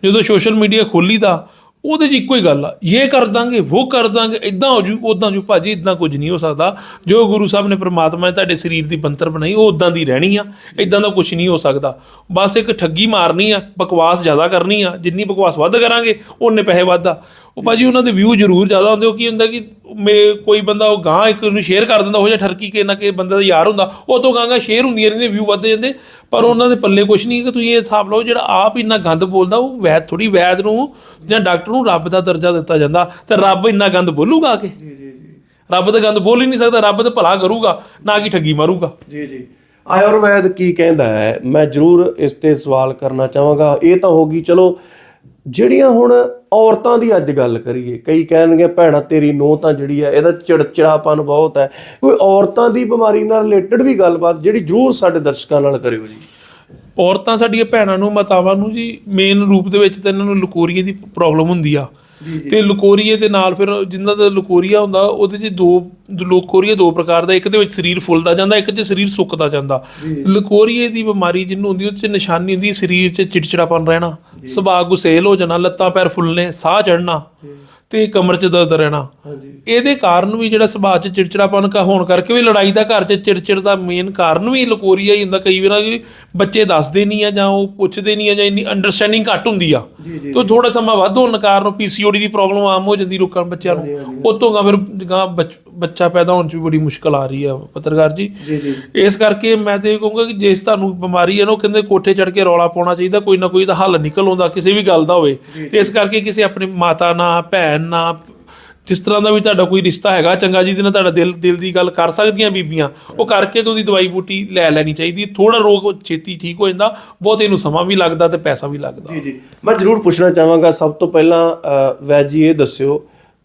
ਜਦੋਂ ਸੋਸ਼ਲ ਮੀਡੀਆ ਖੋਲੀ ਦਾ ਉਹਦੇ 'ਚ ਇੱਕੋ ਹੀ ਗੱਲ ਆ। ਇਹ ਕਰ ਦਾਂਗੇ ਉਹ ਕਰ ਦਾਂਗੇ ਇਦਾਂ ਹੋ ਜੂ ਉਦਾਂ ਜੂ, ਭਾਜੀ ਇਦਾਂ ਕੁਝ ਨਹੀਂ ਹੋ ਸਕਦਾ। ਜੋ ਗੁਰੂ ਸਾਹਿਬ ਨੇ ਪ੍ਰਮਾਤਮਾ ਨੇ ਤੁਹਾਡੇ ਸਰੀਰ ਦੀ ਬੰਤਰ ਬਣਾਈ, ਉਹ ਉਦਾਂ ਦੀ ਰਹਿਣੀ ਆ ਇਦਾਂ ਦਾ ਕੁਝ ਨਹੀਂ ਹੋ ਸਕਦਾ। ਬਸ ਇੱਕ ਠੱਗੀ ਮਾਰਨੀ ਆ, ਬਕਵਾਸ ਜ਼ਿਆਦਾ ਕਰਨੀ ਆ, ਜਿੰਨੀ ਬਕਵਾਸ ਵੱਧ ਕਰਾਂਗੇ ਉਹਨੇ ਪੈਸੇ ਵੱਧਦਾ ਉਹ ਭਾਜੀ ਉਹਨਾਂ ਦੇ ਵਿਊ ਜ਼ਰੂਰ ਜ਼ਿਆਦਾ ਹੁੰਦੇ ਉਹ ਕੀ ਹੁੰਦਾ ਕਿ ਮੇ ਕੋਈ ਬੰਦਾ ਉਹ ਗਾਂ ਇੱਕ ਨੂੰ ਸ਼ੇਅਰ ਕਰ ਦਿੰਦਾ ਉਹ ਜਾਂ ਠਰਕੀ ਕੇ ਨਾ ਕਿ ਬੰਦੇ ਦਾ ਯਾਰ ਹੁੰਦਾ ਉਹ ਤੋਂ ਗਾਂ ਗਾਂ ਸ਼ੇਅਰ ਹੁੰਦੀਆਂ ਰਹਿੰਦੀਆਂ ਵਿਊ ਵੱਧਦੇ ਜਾਂਦੇ ਪਰ ਉਹਨਾਂ ਦੇ ਪੱਲੇ ਕੁਝ ਨਹੀਂ ਕਿ ਤੁਸੀਂ ਇਹ ਹਿਸਾਬ ਲਓ ਜਿਹੜਾ ਆਪ ਇੰਨਾ ਗੰਦ ਬੋਲਦਾ ਉਹ ਵੈਦ ਥੋੜੀ ਵੈਦ ਨੂੰ ਜਾਂ ਡਾਕਟਰ ਨੂੰ ਰੱਬ ਦਾ ਦਰਜਾ ਦਿੱਤਾ ਜਾਂਦਾ ਤੇ ਰੱਬ ਇੰਨਾ ਗੰਦ ਬੋਲੂਗਾ ਕਿ? ਰੱਬ ਤਾਂ ਗੰਦ ਬੋਲ ਹੀ ਨਹੀਂ ਸਕਦਾ ਰੱਬ ਤਾਂ ਭਲਾ ਕਰੂਗਾ ਨਾ ਕਿ ਠੱਗੀ ਮਾਰੂਗਾ। ਜੀ ਜੀ। ਆਯੁਰਵੈਦ ਕੀ ਕਹਿੰਦਾ ਹੈ? ਮੈਂ ਜ਼ਰੂਰ ਇਸ ਤੇ ਸਵਾਲ ਕਰਨਾ ਚਾਹਾਂਗਾ। ਇਹ ਤਾਂ ਹੋਗੀ ਚਲੋ ਜਿਹੜੀਆਂ ਹੁਣ ਔਰਤਾਂ ਦੀ ਅੱਜ ਗੱਲ ਕਰੀਏ, ਕਈ ਕਹਿਣਗੇ, ਭੈਣਾ, ਤੇਰੀ ਨੋਹ ਤਾਂ ਜਿਹੜੀ ਹੈ ਇਹਦਾ ਚਿੜਚਿੜਾਪਨ ਬਹੁਤ ਹੈ। ਕੋਈ ਔਰਤਾਂ ਦੀ ਬਿਮਾਰੀ ਨਾਲ ਰਿਲੇਟਡ ਵੀ ਗੱਲਬਾਤ ਜਿਹੜੀ ਜ਼ਰੂਰ ਸਾਡੇ ਦਰਸ਼ਕਾਂ ਨਾਲ ਕਰਿਓ ਜੀ। ਔਰਤਾਂ ਸਾਡੀਆਂ ਭੈਣਾਂ ਨੂੰ, ਮਾਤਾਵਾਂ ਨੂੰ ਜੀ ਮੇਨ ਰੂਪ ਦੇ ਵਿੱਚ ਤਾਂ ਇਹਨਾਂ ਨੂੰ ਲਕੋਰੀਏ ਦੀ ਪ੍ਰੋਬਲਮ ਹੁੰਦੀ ਆ। ਤੇ ਲਕੋਰੀਏ ਦੇ ਨਾਲ ਫਿਰ ਜਿਨ੍ਹਾਂ ਦਾ ਲਕੋਰੀਆ ਹੁੰਦਾ ਉਹਦੇ 'ਚ ਦੋ ਲਕੋਰੀਆ ਦੋ ਪ੍ਰਕਾਰ ਦਾ ਇੱਕ ਦੇ ਵਿੱਚ ਸਰੀਰ ਫੁੱਲਦਾ ਜਾਂਦਾ ਇੱਕ 'ਚ ਸਰੀਰ ਸੁੱਕਦਾ ਜਾਂਦਾ। ਲਕੋਰੀਏ ਦੀ ਬਿਮਾਰੀ ਜਿਹਨੂੰ ਹੁੰਦੀ ਉਹਦੇ 'ਚ ਨਿਸ਼ਾਨੀ ਹੁੰਦੀ ਸਰੀਰ 'ਚ ਚਿੜਚਿੜਾਪਨ ਰਹਿਣਾ ਸੁਭਾਅ ਗੁਸੇਲ ਹੋ ਜਾਣਾ ਲੱਤਾਂ ਪੈਰ ਫੁੱਲਣੇ ਸਾਹ ਚੜਨਾ ਤੇ ਕਮਰ 'ਚ ਦਰਦ ਰਹਿਣਾ। ਇਹਦੇ ਕਾਰਨ ਵੀ ਜਿਹੜਾ ਸੁਭਾਅ 'ਚ ਚਿੜਚਿੜਾਪਨ ਕਾ ਹੋਣ ਕਰਕੇ ਵੀ ਲੜਾਈ ਦਾ ਘਰ 'ਚ ਚਿੜਚਿੜ ਦਾ ਮੇਨ ਕਾਰਨ ਵੀ ਲਕੋਰੀਆ ਹੀ ਹੁੰਦਾ ਕਈ ਵਾਰ ਕਿ ਬੱਚੇ ਦੱਸਦੇ ਨਹੀਂ ਆ ਜਾਂ ਉਹ ਪੁੱਛਦੇ ਨਹੀਂ ਆ ਜਾਂ ਇੰਨੀ ਅੰਡਰਸਟੈਂਡਿੰਗ ਘੱਟ ਹੁੰਦੀ ਆ। ਤੇ ਥੋੜਾ ਸਮਾਂ ਵੱਧ ਹੋਣ ਕਾਰਨ ਪੀਸੀਓਡੀ ਦੀ ਪ੍ਰੋਬਲਮ ਆਮ ਹੋ ਜਾਂਦੀ ਲੋਕਾਂ ਨੂੰ ਬੱਚਿਆਂ ਨੂੰ। ਉਤੋਂ ਗਾ ਫਿਰ ਗਾਂ ਬੱਚ- ਪੈਦਾ ਹੋਣ 'ਚ ਵੀ ਬੜੀ ਮੁਸ਼ਕਲ ਆ ਰਹੀ ਆ ਪੱਤਰਕਾਰ ਜੀ। ਇਸ ਕਰਕੇ ਮੈਂ ਤੇ ਕਹੂੰਗਾ ਕਿ ਜਿਸ ਤੁਹਾਨੂੰ ਬਿਮਾਰੀ ਹੈ ਨਾ ਉਹ ਕਹਿੰਦੇ ਕੋਠੇ ਚੜ ਕੇ ਰੌਲਾ ਪਾਉਣਾ ਚਾਹੀਦਾ ਕੋਈ ਨਾ ਕੋਈ ਤਾਂ ਹੱਲ ਨਿਕਲ ਆਉਂਦਾ ਕਿਸੇ ਵੀ ਗੱਲ ਦਾ ਹੋਵੇ। ਤੇ ਇਸ ਕਰਕੇ ਕਿਸੇ ਆਪਣੀ ਮਾਤਾ ਨਾਲ ਭੈਣ ਨਾਲ ਜਿਸ ਤਰ੍ਹਾਂ ਦਾ ਵੀ ਤੁਹਾਡਾ ਕੋਈ ਰਿਸ਼ਤਾ ਹੈਗਾ ਚੰਗਾ ਜੀ ਦੇ ਨਾਲ ਤੁਹਾਡਾ ਦਿਲ ਦਿਲ ਦੀ ਗੱਲ ਕਰ ਸਕਦੀਆਂ ਬੀਬੀਆਂ ਉਹ ਕਰਕੇ ਤੇ ਉਹਦੀ ਦਵਾਈ ਬੂਟੀ ਲੈ ਲੈਣੀ ਚਾਹੀਦੀ। ਥੋੜਾ ਰੋਗ ਛੇਤੀ ਠੀਕ ਹੋ ਜਾਂਦਾ ਬਹੁਤ ਇਹਨੂੰ ਸਮਾਂ ਵੀ ਲੱਗਦਾ ਤੇ ਪੈਸਾ ਵੀ ਲੱਗਦਾ। ਜੀ ਜੀ। ਮੈਂ ਜ਼ਰੂਰ ਪੁੱਛਣਾ ਚਾਹਾਂਗਾ ਸਭ ਤੋਂ ਪਹਿਲਾਂ ਅ, ਵੈਦ ਜੀ ਇਹ ਦੱਸਿਓ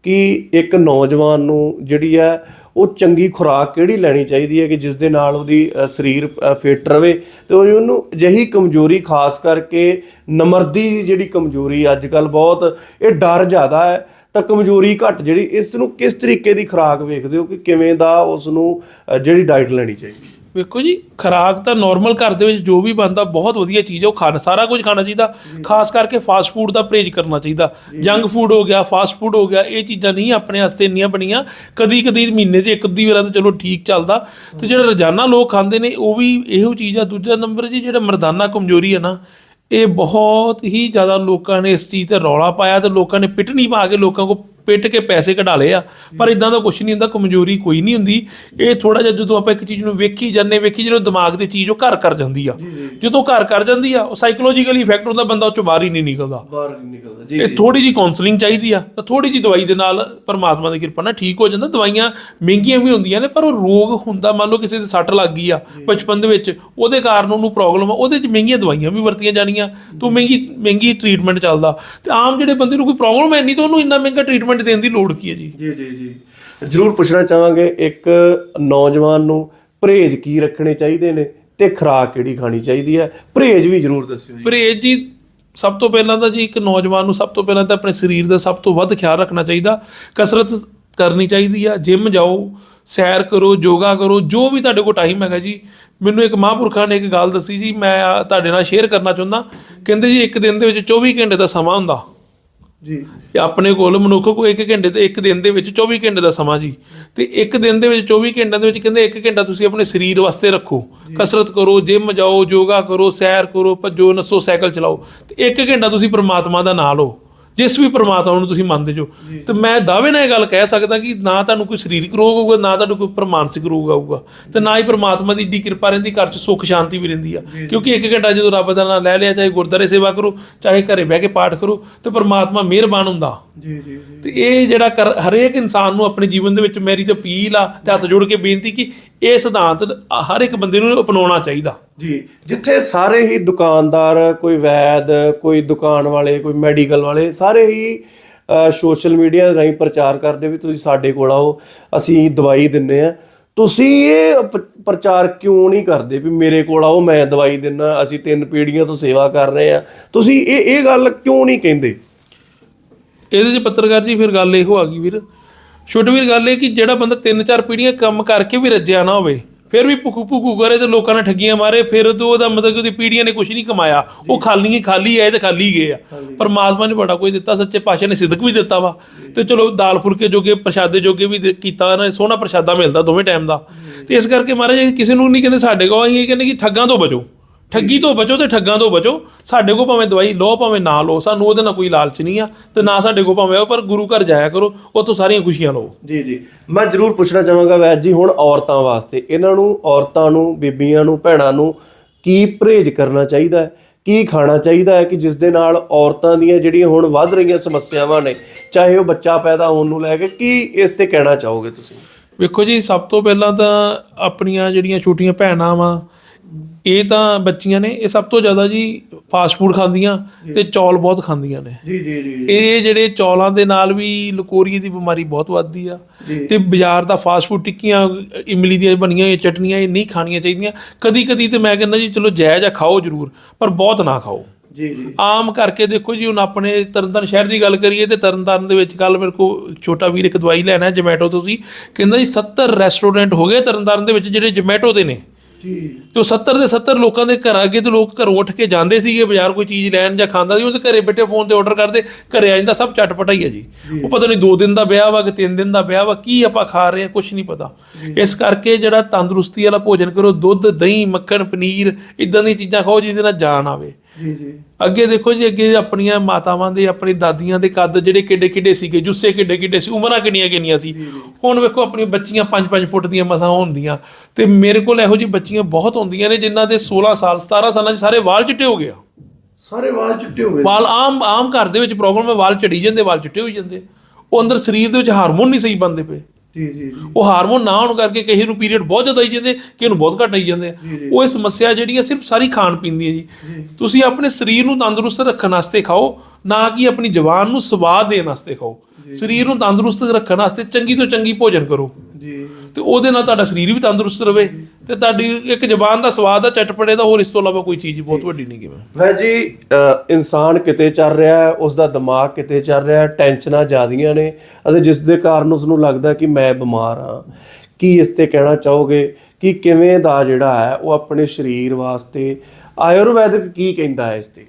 ਕਿ ਇੱਕ ਨੌਜਵਾਨ ਨੂੰ ਜਿਹੜੀ ਹੈ ਉਹ ਚੰਗੀ ਖੁਰਾਕ ਕਿਹੜੀ ਲੈਣੀ ਚਾਹੀਦੀ ਹੈ ਕਿ ਜਿਸ ਦੇ ਨਾਲ ਉਹਦੀ ਸਰੀਰ ਫਿੱਟ ਰਵੇ ਤੇ ਉਹਨੂੰ ਅਜਿਹੀ ਕਮਜ਼ੋਰੀ ਖਾਸ ਕਰਕੇ ਨਮਰਦੀ ਜਿਹੜੀ ਕਮਜ਼ੋਰੀ ਅੱਜ ਕੱਲ ਬਹੁਤ ਇਹ ਡਰ ਜ਼ਿਆਦਾ ਹੈ ਤਾਂ ਕਮਜ਼ੋਰੀ ਘੱਟ ਜਿਹੜੀ ਇਸ ਨੂੰ ਕਿਸ ਤਰੀਕੇ ਦੀ ਖੁਰਾਕ ਵੇਖਦੇ ਹੋ ਕਿ ਕਿਵੇਂ ਦਾ ਉਸ ਨੂੰ ਜਿਹੜੀ ਡਾਈਟ ਲੈਣੀ ਚਾਹੀਦੀ? ਵੇਖੋ ਜੀ ਖਰਾਕ ਤਾਂ ਨਾਰਮਲ ਘਰ ਦੇ ਵਿੱਚ ਜੋ ਵੀ ਬਣਦਾ ਬਹੁਤ ਵਧੀਆ ਚੀਜ਼ ਹੈ ਉਹ ਖਾਣਾ ਸਾਰਾ ਕੁਝ ਖਾਣਾ ਚਾਹੀਦਾ। ਖਾਸ ਕਰਕੇ ਫਾਸਟ ਫੂਡ ਦਾ ਪਰਹੇਜ਼ ਕਰਨਾ ਚਾਹੀਦਾ। ਜੰਕ ਫੂਡ ਹੋ ਗਿਆ ਫਾਸਟ ਫੂਡ ਹੋ ਗਿਆ ਇਹ ਚੀਜ਼ਾਂ ਨਹੀਂ ਆਪਣੇ ਵਾਸਤੇ ਇੰਨੀਆਂ ਬਣੀਆਂ। ਕਦੀ ਕਦੀ ਮਹੀਨੇ 'ਚ ਇੱਕ ਅੱਧੀ ਵਾਰ ਤਾਂ ਚਲੋ ਠੀਕ ਚੱਲਦਾ। ਤੇ ਜਿਹੜਾ ਰੋਜ਼ਾਨਾ ਲੋਕ ਖਾਂਦੇ ਨੇ ਉਹ ਵੀ ਇਹੋ ਚੀਜ਼ ਆ। ਦੂਜਾ ਨੰਬਰ ਜੀ ਜਿਹੜਾ ਮਰਦਾਨਾ ਕਮਜ਼ੋਰੀ ਹੈ ਨਾ ਇਹ ਬਹੁਤ ਹੀ ਜ਼ਿਆਦਾ ਲੋਕਾਂ ਨੇ ਇਸ ਚੀਜ਼ ਤੇ ਰੌਲਾ ਪਾਇਆ ਤੇ ਲੋਕਾਂ ਨੇ ਪਿਟਣੀ ਪਾ ਕੇ ਲੋਕਾਂ ਕੋ ਪਿੱਟ ਕੇ ਪੈਸੇ ਕਢਾ ਲਏ ਆ ਪਰ ਇਦਾਂ ਦਾ ਕੁਝ ਨਹੀਂ ਹੁੰਦਾ ਕਮਜ਼ੋਰੀ ਕੋਈ ਨਹੀਂ ਹੁੰਦੀ। ਇਹ ਥੋੜਾ ਜਿਹਾ ਜਦੋਂ ਆਪਾਂ ਇੱਕ ਚੀਜ਼ ਨੂੰ ਵੇਖੀ ਜਾਂਦੇ ਵੇਖੀ ਜਦੋਂ ਦਿਮਾਗ ਤੇ ਚੀਜ਼ ਉਹ ਘਰ ਕਰ ਜਾਂਦੀ ਆ। ਜਦੋਂ ਘਰ ਕਰ ਜਾਂਦੀ ਆ ਉਹ ਸਾਈਕੋਲੋਜੀਕਲੀ ਇਫੈਕਟ ਹੁੰਦਾ ਬੰਦਾ ਉਹ ਚੋਂ ਬਾਹਰ ਹੀ ਨਹੀਂ ਨਿਕਲਦਾ। ਬਾਹਰ ਨਹੀਂ ਨਿਕਲਦਾ ਜੀ ਇਹ ਥੋੜੀ ਜੀ ਕਾਉਂਸਲਿੰਗ ਚਾਹੀਦੀ ਆ ਤਾਂ ਥੋੜੀ ਜੀ ਦਵਾਈ ਦੇ ਨਾਲ ਪਰਮਾਤਮਾ ਦੀ ਕਿਰਪਾ ਨਾਲ ਠੀਕ ਹੋ ਜਾਂਦਾ। ਦਵਾਈਆਂ ਮਹਿੰਗੀਆਂ ਵੀ ਹੁੰਦੀਆਂ ਨੇ ਪਰ ਉਹ ਰੋਗ ਹੁੰਦਾ ਮੰਨ ਲਓ ਕਿਸੇ ਦੇ ਸੱਟ ਲੱਗ ਗਈ ਆ ਬਚਪਨ ਦੇ ਵਿੱਚ ਉਹਦੇ ਕਾਰਨ ਉਹਨੂੰ ਪ੍ਰੋਬਲਮ ਆ ਉਹਦੇ 'ਚ ਮਹਿੰਗੀਆਂ ਦਵਾਈਆਂ ਵੀ ਵਰਤੀਆਂ ਜਾਣੀਆਂ। ਤੋਂ ਮਹਿੰਗੀ ਮਹਿੰਗੀ ਟ੍ਰੀਟਮੈਂਟ ਚੱਲਦਾ। ਤੇ ਆਮ ਜਿਹੜੇ ਬੰਦੇ ਨੂੰ ਕੋਈ ਪ੍ਰੋਬਲਮ ਹੈ ਨਹੀਂ ਤਾਂ ਉਹਨੂੰ ਇੰਨਾ ਮਹਿੰਗਾ ਟ੍ਰੀਟਮੈਂਟ ਦੇਣ ਦੀ ਲੋੜ ਕੀ ਹੈ ਜੀ? ਜੀ ਜੀ ਜੀ। ਜ਼ਰੂਰ ਪੁੱਛਣਾ ਚਾਹਾਂਗੇ ਇੱਕ ਨੌਜਵਾਨ ਨੂੰ ਪਰਹੇਜ਼ ਕੀ ਰੱਖਣੇ ਚਾਹੀਦੇ ਨੇ ਤੇ ਖੁਰਾਕ ਕਿਹੜੀ ਖਾਣੀ ਚਾਹੀਦੀ ਹੈ? ਪਰਹੇਜ਼ ਵੀ ਜ਼ਰੂਰ ਦੱਸਿਓ ਜੀ। ਪਰਹੇਜ਼ ਜੀ ਸਭ ਤੋਂ ਪਹਿਲਾਂ ਤਾਂ ਜੀ ਇੱਕ ਨੌਜਵਾਨ ਨੂੰ ਸਭ ਤੋਂ ਪਹਿਲਾਂ ਤਾਂ ਆਪਣੇ ਸਰੀਰ ਦਾ ਸਭ ਤੋਂ ਵੱਧ ਖਿਆਲ ਰੱਖਣਾ ਚਾਹੀਦਾ। ਕਸਰਤ ਕਰਨੀ ਚਾਹੀਦੀ ਆ ਜਿਮ ਜਾਓ ਸੈਰ ਕਰੋ ਯੋਗਾ ਕਰੋ ਜੋ ਵੀ ਤੁਹਾਡੇ ਕੋਲ ਟਾਈਮ ਹੈਗਾ ਜੀ। ਮੈਨੂੰ ਇੱਕ ਮਹਾਂਪੁਰਖਾਂ ਨੇ ਇੱਕ ਗੱਲ ਦੱਸੀ ਜੀ ਮੈਂ ਤੁਹਾਡੇ ਨਾਲ ਸ਼ੇਅਰ ਕਰਨਾ ਚਾਹੁੰਦਾ। ਕਹਿੰਦੇ ਜੀ ਇੱਕ ਦਿਨ ਦੇ ਵਿੱਚ 24 ਘੰਟੇ ਦਾ ਸਮਾਂ ਹੁੰਦਾ। ਜੀ। ਤੇ ਆਪਣੇ ਕੋਲ ਮਨੁੱਖ ਕੋਲ ਇੱਕ ਘੰਟੇ ਤੇ ਇੱਕ ਦਿਨ ਦੇ ਵਿੱਚ 24 ਘੰਟੇ ਦਾ ਸਮਾਂ ਜੀ। ਤੇ ਇੱਕ ਦਿਨ ਦੇ ਵਿੱਚ 24 ਘੰਟਿਆਂ ਦੇ ਵਿੱਚ ਕਹਿੰਦੇ ਇੱਕ ਘੰਟਾ ਤੁਸੀਂ ਆਪਣੇ ਸਰੀਰ ਵਾਸਤੇ ਰੱਖੋ। ਕਸਰਤ ਕਰੋ ਜਿਮ ਜਾਓ ਯੋਗਾ ਕਰੋ ਸੈਰ ਕਰੋ ਭੱਜੋ ਨੱਸੋ ਸਾਈਕਲ ਚਲਾਓ। ਤੇ ਇੱਕ ਘੰਟਾ ਤੁਸੀਂ ਪ੍ਰਮਾਤਮਾ ਦਾ ਨਾਮ ਲਓ। ਜਿਸ ਵੀ ਪ੍ਰਮਾਤਮਾ ਨੂੰ ਤੁਸੀਂ ਮੰਨਦੇ ਜੋ। ਤੇ ਮੈਂ ਦਾਅਵੇ ਨਾਲ ਇਹ ਗੱਲ ਕਹਿ ਸਕਦਾ ਕਿ ਨਾ ਤੁਹਾਨੂੰ ਕੋਈ ਸਰੀਰਕ ਰੋਗ ਹੋਊਗਾ ਨਾ ਤੁਹਾਨੂੰ ਕੋਈ ਪਰ ਮਾਨਸਿਕ ਰੋਗ ਆਊਗਾ। ਤੇ ਨਾ ਹੀ ਪ੍ਰਮਾਤਮਾ ਦੀ ਏਡੀ ਕਿਰਪਾ ਰਹਿੰਦੀ ਘਰ 'ਚ ਸੁੱਖ ਸ਼ਾਂਤੀ ਵੀ ਰਹਿੰਦੀ ਆ। ਕਿਉਂਕਿ ਇੱਕ ਘੰਟਾ ਜਦੋਂ ਰੱਬ ਦਾ ਨਾਮ ਲੈ ਲਿਆ ਚਾਹੇ ਗੁਰਦਾਰੇ ਸੇਵਾ ਕਰੋ ਚਾਹੇ ਘਰੇ ਬਹਿ ਕੇ ਪਾਠ ਕਰੋ ਤੇ ਪ੍ਰਮਾਤਮਾ ਮਿਹਰਬਾਨ ਹੁੰਦਾ। ਜੀ ਜੀ ਤੇ ਇਹ ਜਿਹੜਾ ਹਰੇਕ ਇਨਸਾਨ ਨੂੰ ਆਪਣੇ ਜੀਵਨ ਦੇ ਵਿੱਚ ਮੇਰੀ ਤਾਂ ਅਪੀਲ ਆ ਤੇ ਹੱਥ ਜੋੜ ਕੇ ਬੇਨਤੀ ਕਿ ਇਹ ਸਿਧਾਂਤ ਹਰ ਇੱਕ ਬੰਦੇ ਨੂੰ ਅਪਣਾਉਣਾ ਚਾਹੀਦਾ। ਜੀ ਜਿੱਥੇ ਸਾਰੇ ਹੀ ਦੁਕਾਨਦਾਰ ਕੋਈ ਵੈਦ ਕੋਈ ਦੁਕਾਨ ਵਾਲੇ ਕੋਈ ਮੈਡੀਕਲ ਵਾਲੇ ਸਾਰੇ ਹੀ ਸੋਸ਼ਲ ਮੀਡੀਆ ਰਾਹੀਂ ਪ੍ਰਚਾਰ ਕਰਦੇ ਵੀ ਤੁਸੀਂ ਸਾਡੇ ਕੋਲ ਆਓ ਅਸੀਂ ਦਵਾਈ ਦਿੰਨੇ ਆ। ਤੁਸੀਂ ਇਹ ਪ੍ਰਚਾਰ ਕਿਉਂ ਨਹੀਂ ਕਰਦੇ ਵੀ ਮੇਰੇ ਕੋਲ ਆਓ ਮੈਂ ਦਵਾਈ ਦਿੰਨਾ ਅਸੀਂ ਤਿੰਨ ਪੀੜ੍ਹੀਆਂ ਤੋਂ ਸੇਵਾ ਕਰ ਰਹੇ ਆ। ਤੁਸੀਂ ਇਹ ਇਹ ਗੱਲ ਕਿਉਂ ਨਹੀਂ ਕਹਿੰਦੇ? ਇਹਦੇ 'ਚ ਪੱਤਰਕਾਰ ਜੀ ਫਿਰ ਗੱਲ ਇਹੋ ਆ ਗਈ ਵੀਰ। ਛੋਟੇ ਵੀਰ ਗੱਲ ਇਹ ਕਿ ਜਿਹੜਾ ਬੰਦਾ ਤਿੰਨ ਚਾਰ ਪੀੜ੍ਹੀਆਂ ਕੰਮ ਕਰਕੇ ਵੀ ਰੱਜਿਆ ਨਾ ਹੋਵੇ ਫਿਰ ਵੀ ਭੁੱਖੂ ਭੁੱਖੂ ਕਰੇ ਤੇ ਲੋਕਾਂ ਨੇ ਠੱਗੀਆਂ ਮਾਰੇ ਫਿਰ ਤੋਂ ਉਹਦਾ ਮਤਲਬ ਕਿ ਉਹਦੀ ਪੀੜ੍ਹੀਆਂ ਨੇ ਕੁਝ ਨਹੀਂ ਕਮਾਇਆ। ਉਹ ਖਾਲੀ ਹੀ ਖਾਲੀ ਆਏ ਤੇ ਖਾਲੀ ਗਏ ਆ। ਪਰਮਾਤਮਾ ਨੇ ਬੜਾ ਕੁਝ ਦਿੱਤਾ ਸੱਚੇ ਪਾਤਸ਼ਾਹ ਨੇ ਸਿੱਧਕ ਵੀ ਦਿੱਤਾ ਵਾ। ਤੇ ਚਲੋ ਦਾਲ ਫੁਲਕੇ ਜੋਗੇ ਪ੍ਰਸ਼ਾਦੇ ਜੋਗੇ ਵੀ ਕੀਤਾ ਨਾ ਸੋਹਣਾ ਪ੍ਰਸ਼ਾਦਾ ਮਿਲਦਾ ਦੋਵੇਂ ਟਾਈਮ ਦਾ। ਤੇ ਇਸ ਕਰਕੇ ਮਹਾਰਾਜ ਕਿਸੇ ਨੂੰ ਨਹੀਂ ਕਹਿੰਦੇ ਸਾਡੇ ਕੋਲ ਅਸੀਂ ਇਹ ਕਹਿੰਦੇ ਕਿ ਠੱਗਾਂ ਤੋਂ ਬਚੋ। ਠੱਗੀ ਤੋਂ ਬਚੋ ਤੇ ਠੱਗਾਂ ਤੋਂ ਬਚੋ। ਸਾਡੇ ਕੋਲ ਭਾਵੇਂ ਦਵਾਈ ਲਓ ਭਾਵੇਂ ਨਾ ਲਓ ਸਾਨੂੰ ਉਹਦੇ ਨਾਲ ਕੋਈ ਲਾਲਚ ਨਹੀਂ ਆ ਤੇ ਨਾ ਸਾਡੇ ਕੋਲ ਭਾਵੇਂ ਆਓ ਪਰ ਗੁਰੂ ਘਰ ਜਾਇਆ ਕਰੋ ਉੱਥੋਂ ਸਾਰੀਆਂ ਖੁਸ਼ੀਆਂ ਲਓ। ਜੀ ਜੀ। ਮੈਂ ਜ਼ਰੂਰ ਪੁੱਛਣਾ ਚਾਹਾਂਗਾ ਵੈਦ ਜੀ ਹੁਣ ਔਰਤਾਂ ਵਾਸਤੇ ਇਹਨਾਂ ਨੂੰ ਔਰਤਾਂ ਨੂੰ ਬੀਬੀਆਂ ਨੂੰ ਭੈਣਾਂ ਨੂੰ ਕੀ ਪਰਹੇਜ਼ ਕਰਨਾ ਚਾਹੀਦਾ ਹੈ? ਕੀ ਖਾਣਾ ਚਾਹੀਦਾ ਹੈ ਕਿ ਜਿਸ ਦੇ ਨਾਲ ਔਰਤਾਂ ਦੀਆਂ ਜਿਹੜੀਆਂ ਹੁਣ ਵੱਧ ਰਹੀਆਂ ਸਮੱਸਿਆਵਾਂ ਨੇ ਚਾਹੇ ਉਹ ਬੱਚਾ ਪੈਦਾ ਹੋਣ ਨੂੰ ਲੈ ਕੇ ਕੀ ਇਸ ਤੇ ਕਹਿਣਾ ਚਾਹੋਗੇ ਤੁਸੀਂ? ਵੇਖੋ ਜੀ ਸਭ ਤੋਂ ਪਹਿਲਾਂ ਤਾਂ ਆਪਣੀਆਂ ਜਿਹੜੀਆਂ ਛੋਟੀਆਂ ਭੈਣਾਂ ਵਾ ਇਹ ਤਾਂ ਬੱਚੀਆਂ ਨੇ ਇਹ ਸਭ ਤੋਂ ਜ਼ਿਆਦਾ ਜੀ ਫਾਸਟ ਫੂਡ ਖਾਂਦੀਆਂ ਤੇ ਚੌਲ ਬਹੁਤ ਖਾਂਦੀਆਂ ਨੇ। ਜੀ ਜੀ ਜੀ ਇਹ ਜਿਹੜੇ ਚੌਲਾਂ ਦੇ ਨਾਲ ਵੀ ਲਕੋਰੀਏ ਦੀ ਬਿਮਾਰੀ ਬਹੁਤ ਵੱਧਦੀ ਆ ਤੇ ਬਾਜ਼ਾਰ ਦਾ ਫਾਸਟ ਫੂਡ ਟਿੱਕੀਆਂ ਇਮਲੀ ਦੀਆਂ ਬਣੀਆਂ ਹੋਈਆਂ ਚਟਨੀਆਂ ਇਹ ਨਹੀਂ ਖਾਣੀਆਂ ਚਾਹੀਦੀਆਂ। ਕਦੀ ਕਦੀ ਤੇ ਮੈਂ ਕਹਿੰਦਾ ਜੀ ਚਲੋ ਜਾਇਜ਼ ਆ ਖਾਓ ਜ਼ਰੂਰ ਪਰ ਬਹੁਤ ਨਾ ਖਾਓ। ਜੀ ਜੀ। ਆਮ ਕਰਕੇ ਦੇਖੋ ਜੀ ਹੁਣ ਆਪਣੇ ਤਰਨਤਾਰਨ ਸ਼ਹਿਰ ਦੀ ਗੱਲ ਕਰੀਏ ਤੇ ਤਰਨਤਾਰਨ ਦੇ ਵਿੱਚ ਕੱਲ ਮੇਰੇ ਕੋ ਛੋਟਾ ਵੀਰ ਇੱਕ ਦਵਾਈ ਲੈਣਾ ਜਮੈਟੋ ਤੋਂ ਸੀ। ਕਹਿੰਦਾ ਜੀ 70 ਰੈਸਟੋਰੈਂਟ ਹੋ ਗਏ ਤਰਨਤਾਰਨ ਦੇ ਵਿੱਚ ਜਿਹੜੇ ਜਮੈਟੋ ਦੇ ਨੇ। ਤੇ ਉਹ 70 ਦੇ 70 ਲੋਕਾਂ ਦੇ ਘਰ ਅੱਗੇ ਤੇ ਲੋਕ ਘਰੋਂ ਉੱਠ ਕੇ ਜਾਂਦੇ ਸੀਗੇ ਬਾਜ਼ਾਰ ਕੋਈ ਚੀਜ਼ ਲੈਣ ਜਾਂ ਖਾਂਦਾ ਸੀ ਉਹ ਤੇ ਘਰੇ ਬੈਠੇ ਫੋਨ ਤੇ ਆਰਡਰ ਕਰਦੇ ਘਰੇ ਆ ਜਾਂਦਾ ਸਭ ਚਟਪਟਾ ਹੀ ਹੈ ਜੀ। ਉਹ ਪਤਾ ਨਹੀਂ 2 ਦਿਨ ਦਾ ਵਿਆਹ ਵਾ ਕਿ 3 ਦਿਨ ਦਾ ਵਿਆਹ ਵਾ ਕੀ ਆਪਾਂ ਖਾ ਰਹੇ ਆ ਕੁਝ ਨਹੀਂ ਪਤਾ। ਇਸ ਕਰਕੇ ਜਿਹੜਾ ਤੰਦਰੁਸਤੀ ਵਾਲਾ ਭੋਜਨ ਕਰੋ ਦੁੱਧ ਦਹੀਂ ਮੱਖਣ ਪਨੀਰ ਇਦਾਂ ਦੀਆਂ ਚੀਜ਼ਾਂ ਖਾਓ ਜਿਹਦੇ ਨਾਲ ਜਾਨ ਆਵੇ। ਜੀ ਜੀ। ਅੱਗੇ ਦੇਖੋ ਜੀ ਅੱਗੇ ਆਪਣੀਆਂ ਮਾਤਾਵਾਂ ਦੇ ਆਪਣੀ ਦਾਦੀਆਂ ਦੇ ਕੱਦ ਜਿਹੜੇ ਕਿੱਡੇ ਕਿੱਡੇ ਸੀਗੇ ਜੁੱਸੇ ਕਿੱਡੇ ਕਿੱਡੇ ਸੀ ਉਮਰਾਂ ਕਿੰਨੀਆਂ ਕਿੰਨੀਆਂ ਸੀ। ਹੁਣ ਵੇਖੋ ਆਪਣੀਆਂ ਬੱਚੀਆਂ 5-5 ਫੁੱਟ ਦੀਆਂ ਮਸਾਂ ਹੁੰਦੀਆਂ ਤੇ ਮੇਰੇ ਕੋਲ ਇਹੋ ਜਿਹੀ ਬੱਚੀਆਂ ਬਹੁਤ ਹੁੰਦੀਆਂ ਨੇ ਜਿਨ੍ਹਾਂ ਦੇ 16 ਸਾਲ 17 ਸਾਲਾਂ 'ਚ ਸਾਰੇ ਵਾਲ ਚਿੱਟੇ ਹੋ ਗਏ ਆ। ਸਾਰੇ ਵਾਲ ਚਿੱਟੇ ਹੋ ਗਏ ਵਾਲ ਆਮ ਆਮ ਘਰ ਦੇ ਵਿੱਚ ਪ੍ਰੋਬਲਮ ਹੈ ਵਾਲ ਚੜੀ ਜਾਂਦੇ ਵਾਲ ਚਿੱਟੇ ਹੋਈ ਜਾਂਦੇ। ਉਹ ਅੰਦਰ ਸਰੀਰ ਦੇ ਵਿੱਚ ਹਾਰਮੋਨ ਨਹੀਂ ਸਹੀ ਬਣਦੇ ਪਏ। ਜੀ ਜੀ ਉਹ ਹਾਰਮੋਨ ਨਾ ਹੋਣ ਕਰਕੇ ਕਿਸੇ ਨੂੰ ਪੀਰੀਅਡ ਬਹੁਤ ਜ਼ਿਆਦਾ ਆਈ ਜਾਂਦੇ ਕਿਸੇ ਨੂੰ ਬਹੁਤ ਘੱਟ ਆਈ ਜਾਂਦੇ ਆ। ਉਹ ਇਹ ਸਮੱਸਿਆ ਜਿਹੜੀ ਹੈ ਸਿਰਫ ਸਾਰੀ ਖਾਣ ਪੀਣ ਦੀ ਹੈ ਜੀ। ਤੁਸੀਂ ਆਪਣੇ ਸਰੀਰ ਨੂੰ ਤੰਦਰੁਸਤ ਰੱਖਣ ਵਾਸਤੇ ਖਾਓ ਨਾ ਕਿ ਆਪਣੀ ਜ਼ਬਾਨ ਨੂੰ ਸਵਾਦ ਦੇਣ ਵਾਸਤੇ ਖਾਓ। ਸਰੀਰ ਨੂੰ ਤੰਦਰੁਸਤ ਰੱਖਣ ਵਾਸਤੇ ਚੰਗੀ ਤੋਂ ਚੰਗੀ ਭੋਜਨ ਕਰੋ। ਤੇ ਉਹਦੇ ਨਾਲ ਤੁਹਾਡਾ ਸਰੀਰ ਵੀ ਤੰਦਰੁਸਤ ਰਵੇ ਤੇ ਤੁਹਾਡੀ ਇੱਕ ਜ਼ਬਾਨ ਦਾ ਸਵਾਦ ਆ ਚਟਪਟੇ ਦਾ ਹੋਰ ਇਸ ਤੋਂ ਇਲਾਵਾ ਕੋਈ ਚੀਜ਼ ਬਹੁਤ ਵੱਡੀ ਨਹੀਂ ਕਿਵੇਂ? ਵੈ ਜੀ ਇਨਸਾਨ ਕਿਤੇ ਚੱਲ ਰਿਹਾ ਹੈ ਉਸ ਦਾ ਦਿਮਾਗ ਕਿਤੇ ਚੱਲ ਰਿਹਾ ਹੈ ਟੈਨਸ਼ਨਾਂ ਜ਼ਿਆਦੀਆਂ ਨੇ ਅਤੇ ਜਿਸ ਦੇ ਕਾਰਨ ਉਸ ਨੂੰ ਲੱਗਦਾ ਕਿ ਮੈਂ ਬਿਮਾਰ ਹਾਂ। ਕੀ ਇਸ ਤੇ ਕਹਿਣਾ ਚਾਹੋਗੇ? ਕਿ ਕਿਵੇਂ ਦਾ ਜਿਹੜਾ ਹੈ ਉਹ ਆਪਣੇ ਸਰੀਰ ਵਾਸਤੇ ਆਯੁਰਵੈਦਿਕ ਕੀ ਕਹਿੰਦਾ ਹੈ ਇਸ ਤੇ?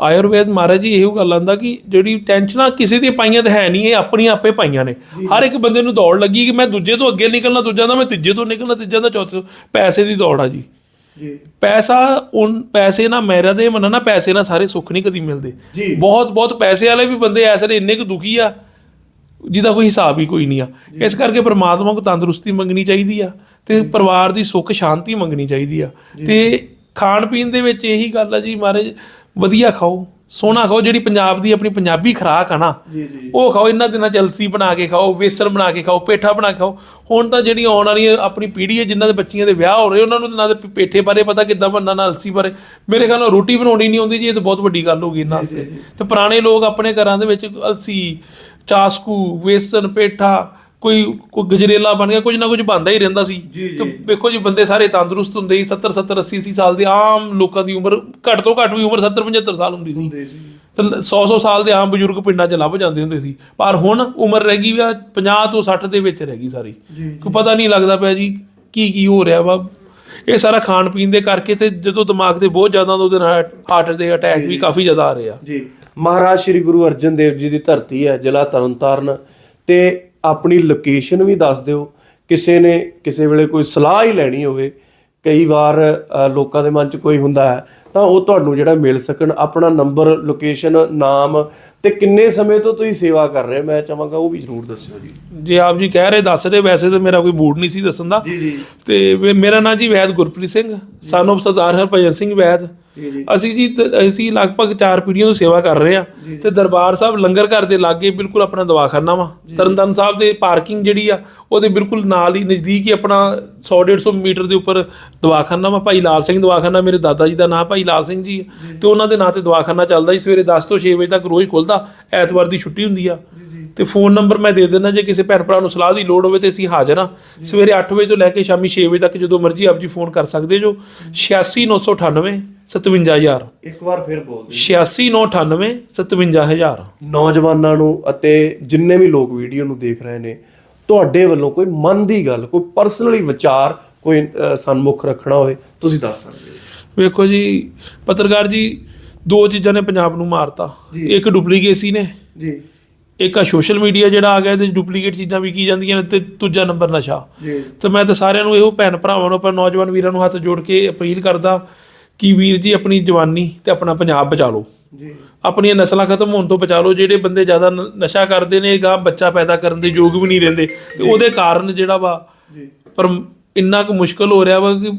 ਆਯੁਰਵੇਦ ਮਹਾਰਾਜ ਜੀ ਇਹੋ ਗੱਲ ਆਂਦਾ ਕਿ ਜਿਹੜੀ ਟੈਨਸ਼ਨਾਂ ਕਿਸੇ ਦੀ ਪਾਈਆਂ ਤਾਂ ਹੈ ਨਹੀਂ ਇਹ ਆਪਣੀਆਂ ਆਪੇ ਪਾਈਆਂ ਨੇ। ਹਰ ਇੱਕ ਬੰਦੇ ਨੂੰ ਦੌੜ ਲੱਗੀ ਕਿ ਮੈਂ ਦੂਜੇ ਤੋਂ ਅੱਗੇ ਨਿਕਲਣਾ ਦੂਜਾ ਦਾ ਮੈਂ ਤੀਜੇ ਤੋਂ ਨਿਕਲਣਾ ਤੀਜਾ ਦਾ ਚੌਥੇ ਤੋਂ। ਪੈਸੇ ਦੀ ਦੌੜ ਆ ਜੀ। ਜੀ। ਪੈਸਾ ਉਨ ਪੈਸੇ ਨਾ ਮੇਰਾ ਦੇ ਮਨ ਨਾ ਪੈਸੇ ਨਾਲ ਸਾਰੇ ਸੁੱਖ ਨਹੀਂ ਕਦੀ ਮਿਲਦੇ। ਬਹੁਤ ਬਹੁਤ ਪੈਸੇ ਵਾਲੇ ਵੀ ਬੰਦੇ ਐਸੇ ਨੇ ਇੰਨੇ ਕੁ ਦੁਖੀ ਆ ਜਿਹਦਾ ਕੋਈ ਹਿਸਾਬ ਹੀ ਕੋਈ ਨਹੀਂ ਆ। ਇਸ ਕਰਕੇ ਪ੍ਰਮਾਤਮਾ ਕੋ ਤੰਦਰੁਸਤੀ ਮੰਗਣੀ ਚਾਹੀਦੀ ਆ ਤੇ ਪਰਿਵਾਰ ਦੀ ਸੁੱਖ ਸ਼ਾਂਤੀ ਮੰਗਣੀ ਚਾਹੀਦੀ ਆ। ਤੇ ਖਾਣ ਪੀਣ ਦੇ ਵਿੱਚ ਇਹੀ ਗੱਲ ਆ ਜੀ ਮਹਾਰਾਜ ਵਧੀਆ ਖਾਓ ਸੋਹਣਾ ਖਾਓ ਜਿਹੜੀ ਪੰਜਾਬ ਦੀ ਆਪਣੀ ਪੰਜਾਬੀ ਖੁਰਾਕ ਆ ਨਾ ਜੀ ਜੀ। ਉਹ ਖਾਓ ਇਹਨਾਂ ਦਿਨਾਂ ਚ ਅਲਸੀ ਬਣਾ ਕੇ ਖਾਓ ਵੇਸਣ ਬਣਾ ਕੇ ਖਾਓ ਪੇਠਾ ਬਣਾ ਕੇ ਖਾਓ। ਹੁਣ ਤਾਂ ਜਿਹੜੀ ਆਉਣ ਵਾਲੀ ਆਪਣੀ ਪੀੜ੍ਹੀ ਹੈ ਜਿਨ੍ਹਾਂ ਦੇ ਬੱਚੀਆਂ ਦੇ ਵਿਆਹ ਹੋ ਰਹੇ ਉਹਨਾਂ ਨੂੰ ਤਾਂ ਨਾ ਦੇ ਪੇਠੇ ਬਾਰੇ ਪਤਾ ਕਿੱਦਾਂ ਬਣਨਾ ਨਾ ਅਲਸੀ ਬਾਰੇ। ਮੇਰੇ ਖਿਆਲ ਨਾਲ ਰੋਟੀ ਬਣਾਉਣੀ ਨਹੀਂ ਆਉਂਦੀ ਜੀ ਇਹ ਤਾਂ ਬਹੁਤ ਵੱਡੀ ਗੱਲ ਹੋ ਗਈ ਇਹਨਾਂ ਵਾਸਤੇ। ਤੇ ਪੁਰਾਣੇ ਲੋਕ ਆਪਣੇ ਘਰਾਂ ਦੇ ਵਿੱਚ ਅਲਸੀ ਚਾਸਕੂ ਵੇਸਣ ਪੇਠਾ ਕੋਈ ਕੋਈ ਗਜਰੇਲਾ ਬਣ ਗਿਆ ਕੁਝ ਨਾ ਕੁਝ ਬਣਦਾ ਹੀ ਰਹਿੰਦਾ ਸੀ। ਤੇ ਵੇਖੋ ਜੀ ਬੰਦੇ ਸਾਰੇ ਤੰਦਰੁਸਤ ਹੁੰਦੇ ਸੀ 70 70 80 80 ਸਾਲ ਦੇ ਆਮ ਲੋਕਾਂ ਦੀ ਉਮਰ ਘੱਟ ਤੋਂ ਘੱਟ ਵੀ ਉਮਰ 70 75 ਸਾਲ ਹੁੰਦੀ ਸੀ। ਤੇ 100 100 ਸਾਲ ਦੇ ਆਮ ਬਜ਼ੁਰਗ ਪਿੰਡਾਂ 'ਚ ਲੱਭ ਜਾਂਦੇ ਹੁੰਦੇ ਸੀ। ਪਰ ਹੁਣ ਉਮਰ ਰਹਿ ਗਈ ਆ 50 ਤੋਂ 60 ਦੇ ਵਿੱਚ ਰਹਿ ਗਈ ਸਾਰੀ। ਕੋਈ ਪਤਾ ਨਹੀਂ ਲੱਗਦਾ ਪਿਆ ਜੀ ਕੀ ਕੀ ਹੋ ਰਿਹਾ ਵਾ। ਇਹ ਸਾਰਾ ਖਾਣ ਪੀਣ ਦੇ ਕਰਕੇ ਤੇ ਜਦੋਂ ਦਿਮਾਗ ਤੇ ਬਹੁਤ ਜ਼ਿਆਦਾ ਉਹਦੇ ਨਾਲ ਹਾਰਟ ਦੇ ਅਟੈਕ ਵੀ ਕਾਫੀ ਜ਼ਿਆਦਾ ਆ ਰਹੇ ਆ। ਜੀ। ਮਹਾਰਾਜ ਸ੍ਰੀ ਗੁਰੂ ਅਰਜਨ ਦੇਵ ਜੀ ਦੀ ਧਰਤੀ ਹੈ ਜ਼ਿਲ੍ਹਾ ਤਰਨਤਾਰਨ ਤੇ ਆਪਣੀ ਲੋਕੇਸ਼ਨ ਵੀ ਦੱਸ ਦਿਓ। ਕਿਸੇ ਨੇ ਕਿਸੇ ਵੇਲੇ ਕੋਈ ਸਲਾਹ ਹੀ ਲੈਣੀ ਹੋਵੇ ਕਈ ਵਾਰ ਲੋਕਾਂ ਦੇ ਮਨ 'ਚ ਕੋਈ ਹੁੰਦਾ ਹੈ ਤਾਂ ਉਹ ਤੁਹਾਨੂੰ ਜਿਹੜਾ ਮਿਲ ਸਕਣ। ਆਪਣਾ ਨੰਬਰ ਲੋਕੇਸ਼ਨ ਨਾਮ ਤੇ ਕਿੰਨੇ ਸਮੇਂ ਤੋਂ ਤੁਸੀਂ ਸੇਵਾ ਕਰ ਰਹੇ ਮੈਂ ਚਾਹਾਂਗਾ ਉਹ ਵੀ ਜ਼ਰੂਰ ਦੱਸਿਓ ਜੀ। ਜੇ ਆਪ ਜੀ ਕਹਿ ਰਹੇ ਦੱਸ ਰਹੇ ਵੈਸੇ ਤਾਂ ਮੇਰਾ ਕੋਈ ਬੂਡ ਨਹੀਂ ਸੀ ਦੱਸਣ ਦਾ। ਜੀ ਜੀ। ਤੇ ਮੇਰਾ ਨਾਂ ਜੀ ਵੈਦ ਗੁਰਪ੍ਰੀਤ ਸਿੰਘ ਸਨ of ਸਰਦਾਰ ਹਰਭਜਨ ਸਿੰਘ ਵੈਦ। ਅਸੀਂ ਜੀ ਤ- ਅਸੀਂ ਲਗਭਗ 4 ਪੀੜ੍ਹੀਆਂ ਤੋਂ ਸੇਵਾ ਕਰ ਰਹੇ ਆ ਤੇ ਦਰਬਾਰ ਸਾਹਿਬ ਲੰਗਰ ਘਰ ਦੇ ਲਾਗੇ ਬਿਲਕੁਲ ਆਪਣਾ ਦਵਾਖਾਨਾ ਵਾ। ਤਰਨਤਾਰਨ ਸਾਹਿਬ ਦੇ ਪਾਰਕਿੰਗ ਜਿਹੜੀ ਆ ਉਹਦੇ ਬਿਲਕੁਲ ਨਾਲ ਹੀ ਨਜ਼ਦੀਕ ਹੀ ਆਪਣਾ 100 150 ਮੀਟਰ ਦੇ ਉੱਪਰ ਦਵਾਖਾਨਾ ਵਾ। ਭਾਈ ਲਾਲ ਸਿੰਘ ਦਵਾਖਾਨਾ ਮੇਰੇ ਦਾਦਾ ਜੀ ਦਾ ਨਾਮ ਭਾਈ ਲਾਲ ਸਿੰਘ ਜੀ ਹੈ ਤੇ ਉਹਨਾਂ ਦੇ ਨਾਂ ਤੇ ਦਵਾਖਾਨਾ ਚੱਲਦਾ ਜੀ ਸਵੇਰੇ 10 ਤੋਂ 6 ਵਜੇ ਤੱਕ ਰੋਜ਼ ਖੁੱਲਦਾ। ਐਤਵਾਰ ਦੀ ਛੁੱਟੀ ਹੁੰਦੀ ਆ। ਤੇ ਫੋਨ ਨੰਬਰ ਮੈਂ ਦੇ ਦਿੰਦਾ ਜੇ ਕਿਸੇ ਭੈਣ ਭਰਾ ਨੂੰ ਸਲਾਹ ਦੀ ਲੋੜ ਹੋਵੇ ਤੇ ਅਸੀਂ ਹਾਜ਼ਰ ਹਾਂ। ਸਵੇਰੇ 8 ਵਜੇ ਤੋਂ ਲੈ ਕੇ ਸ਼ਾਮੀ 6 ਵਜੇ ਤੱਕ ਜਦੋਂ ਮਰਜ਼ੀ ਆਪ ਜੀ ਫੋਨ ਕਰ ਸਕਦੇ ਜੋ। 86998 57000 ਇੱਕ ਵਾਰ ਫਿਰ ਬੋਲ ਦਿਓ। 86998 57000 ਨੌਜਵਾਨਾਂ ਨੂੰ ਅਤੇ ਜਿੰਨੇ ਵੀ ਲੋਕ ਵੀਡੀਓ ਨੂੰ ਦੇਖ ਰਹੇ ਨੇ ਤੁਹਾਡੇ ਵੱਲੋਂ ਕੋਈ ਮਨ ਦੀ ਗੱਲ ਕੋਈ ਪਰਸਨਲੀ ਵਿਚਾਰ ਕੋਈ ਸਨਮੁਖ ਰੱਖਣਾ ਹੋਵੇ ਤੁਸੀਂ ਦੱਸ ਸਕਦੇ ਹੋ। ਵੇਖੋ ਜੀ ਪੱਤਰਕਾਰ ਜੀ ਦੋ ਚੀਜ਼ਾਂ ਨੇ ਪੰਜਾਬ ਨੂੰ ਮਾਰਤਾ। ਇੱਕ ਡੁਪਲੀਕੇਸੀ ਨੇ ਜੀ। ਇੱਕ ਆ ਸੋਸ਼ਲ ਮੀਡੀਆ ਜਿਹੜਾ ਆ ਗਿਆ ਇਹਦੇ ਡੁਪਲੀਕੇਟ ਚੀਜ਼ਾਂ ਵਿਕੀ ਜਾਂਦੀਆਂ ਨੇ ਤੇ ਦੂਜਾ ਨੰਬਰ ਨਸ਼ਾ। ਤੇ ਮੈਂ ਤਾਂ ਸਾਰਿਆਂ ਨੂੰ ਇਹੋ ਭੈਣ ਭਰਾਵਾਂ ਨੂੰ ਪਰ ਨੌਜਵਾਨ ਵੀਰਾਂ ਨੂੰ ਹੱਥ ਜੋੜ ਕੇ ਅਪੀਲ ਕਰਦਾ ਕਿ ਵੀਰ ਜੀ ਆਪਣੀ ਜਵਾਨੀ ਤੇ ਆਪਣਾ ਪੰਜਾਬ ਬਚਾ ਲਓ। ਜੀ। ਆਪਣੀਆਂ ਨਸਲਾਂ ਖਤਮ ਹੋਣ ਤੋਂ ਬਚਾ ਲਓ ਜਿਹੜੇ ਬੰਦੇ ਜ਼ਿਆਦਾ ਨਸ਼ਾ ਕਰਦੇ ਨੇ ਗਾਂ ਬੱਚਾ ਪੈਦਾ ਕਰਨ ਦੇ ਯੋਗ ਵੀ ਨਹੀਂ ਰਹਿੰਦੇ ਤੇ ਉਹਦੇ ਕਾਰਨ ਜਿਹੜਾ ਵਾ ਜੀ। ਪਰ ਇੰਨਾ ਕੁ ਮੁਸ਼ਕਲ ਹੋ ਰਿਹਾ ਵਾ ਕਿ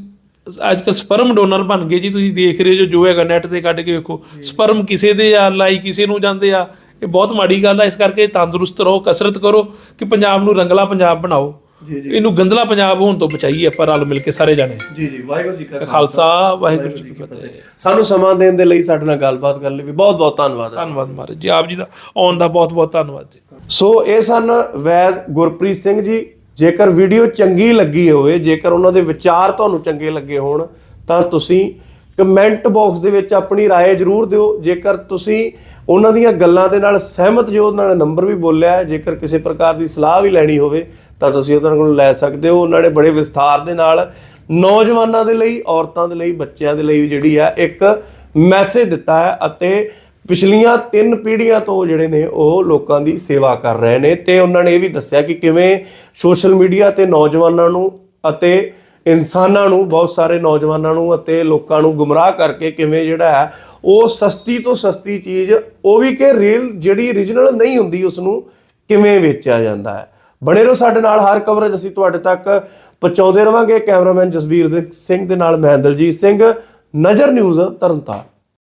ਅੱਜ ਕੱਲ ਸਪਰਮ ਡੋਨਰ ਬਣ ਗਏ ਜੀ ਤੁਸੀਂ ਦੇਖ ਰਹੇ ਜੋ ਜੋ ਹੈਗਾ ਨੈਟ ਤੇ ਕੱਢ ਕੇ ਵੇਖੋ। ਸਪਰਮ ਕਿਸੇ ਦੇ ਆ ਲਾਈ ਕਿਸੇ ਨੂੰ ਜਾਂਦੇ ਆ ਇਹ ਬਹੁਤ ਮਾੜੀ ਗੱਲ ਆ ਇਸ ਕਰਕੇ ਤੰਦਰੁਸਤ ਰਹੋ ਕਸਰਤ ਕਰੋ ਕਿ ਪੰਜਾਬ ਨੂੰ ਰੰਗਲਾ ਪੰਜਾਬ ਬਣਾਓ ਜੀ ਜੀ ਇਹਨੂੰ ਗੰਦਲਾ ਪੰਜਾਬ ਹੋਣ ਤੋਂ ਬਚਾਈਏ ਆਪਾਂ ਰਲ ਮਿਲ ਕੇ ਸਾਰੇ ਜਾਣੇ ਜੀ ਜੀ ਵਾਹਿਗੁਰੂ ਜੀ ਕਾ ਖਾਲਸਾ ਵਾਹਿਗੁਰੂ ਜੀ ਕੀ ਫਤਿਹ ਸਾਨੂੰ ਸਮਾਂ ਦੇਣ ਦੇ ਲਈ ਸਾਡੇ ਨਾਲ ਗੱਲਬਾਤ ਕਰਨ ਲਈ ਵੀ ਬਹੁਤ ਬਹੁਤ ਧੰਨਵਾਦ ਹੈ ਧੰਨਵਾਦ ਮਹਾਰਾਜ ਜੀ ਆਪ ਜੀ ਦਾ ਆਉਣ ਦਾ ਬਹੁਤ ਬਹੁਤ ਧੰਨਵਾਦ ਜੀ ਸੋ ਇਹ ਸਨ ਵੈਦ ਗੁਰਪ੍ਰੀਤ ਸਿੰਘ ਜੀ ਜੇਕਰ ਵੀਡੀਓ ਚੰਗੀ ਲੱਗੀ ਹੋਵੇ ਜੇਕਰ ਉਹਨਾਂ ਦੇ ਵਿਚਾਰ ਤੁਹਾਨੂੰ ਚੰਗੇ ਲੱਗੇ ਹੋਣ ਤਾਂ ਤੁਸੀਂ ਕਮੈਂਟ ਬਾਕਸ ਦੇ ਵਿੱਚ ਆਪਣੀ رائے ਜ਼ਰੂਰ ਦਿਓ ਜੇਕਰ ਤੁਸੀਂ ਉਹਨਾਂ ਦੀਆਂ ਗੱਲਾਂ ਦੇ ਨਾਲ ਸਹਿਮਤ ਜੋ ਉਹਨਾਂ ਨੇ ਨੰਬਰ ਵੀ ਬੋਲਿਆ ਜੇਕਰ ਕਿਸੇ ਪ੍ਰਕਾਰ ਦੀ ਸਲਾਹ ਵੀ ਲੈਣੀ ਹੋਵੇ, ਤਾਂ ਤੁਸੀਂ ਉਹਨਾਂ ਕੋਲ ਲੈ ਸਕਦੇ ਹੋ। ਉਹਨਾਂ ਨੇ ਬੜੇ ਵਿਸਥਾਰ ਦੇ ਨਾਲ ਨੌਜਵਾਨਾਂ ਦੇ ਲਈ, ਔਰਤਾਂ ਦੇ ਲਈ, ਬੱਚਿਆਂ ਦੇ ਲਈ ਜਿਹੜੀ ਹੈ ਇੱਕ ਮੈਸੇਜ ਦਿੱਤਾ ਹੈ ਅਤੇ ਪਿਛਲੀਆਂ ਤਿੰਨ ਪੀੜ੍ਹੀਆਂ ਤੋਂ ਜਿਹੜੇ ਨੇ ਉਹ ਲੋਕਾਂ ਦੀ ਸੇਵਾ ਕਰ ਰਹੇ ਨੇ। ਤੇ ਉਹਨਾਂ ਨੇ ਇਹ ਵੀ ਦੱਸਿਆ ਕਿ ਕਿਵੇਂ ਸੋਸ਼ਲ ਮੀਡੀਆ ਤੇ ਨੌਜਵਾਨਾਂ ਨੂੰ ਅਤੇ ਇਨਸਾਨਾਂ ਨੂੰ, ਬਹੁਤ ਸਾਰੇ ਨੌਜਵਾਨਾਂ ਨੂੰ ਅਤੇ ਲੋਕਾਂ ਨੂੰ ਗੁੰਮਰਾਹ ਕਰਕੇ ਕਿਵੇਂ ਜਿਹੜਾ ਹੈ, ਉਹ ਸਸਤੀ ਤੋਂ ਸਸਤੀ ਚੀਜ਼, ਉਹ ਵੀ ਕਿ ਰੀਲ ਜਿਹੜੀ origignal ਨਹੀਂ ਹੁੰਦੀ ਉਸ ਨੂੰ ਕਿਵੇਂ ਵੇਚਿਆ ਜਾਂਦਾ ਹੈ। ਬਣੇ ਰਹੋ ਸਾਡੇ ਨਾਲ, ਹਰ ਕਵਰੇਜ ਅਸੀਂ ਤੁਹਾਡੇ ਤੱਕ ਪਹੁੰਚਾਉਂਦੇ ਰਵਾਂਗੇ। ਕੈਮਰਾਮੈਨ ਜਸਬੀਰ ਸਿੰਘ ਦੇ ਨਾਲ ਮੈਂ ਦਲਜੀਤ ਸਿੰਘ, ਨਜ਼ਰ ਨਿਊਜ਼ ਤਰਨਤਾਰਨ।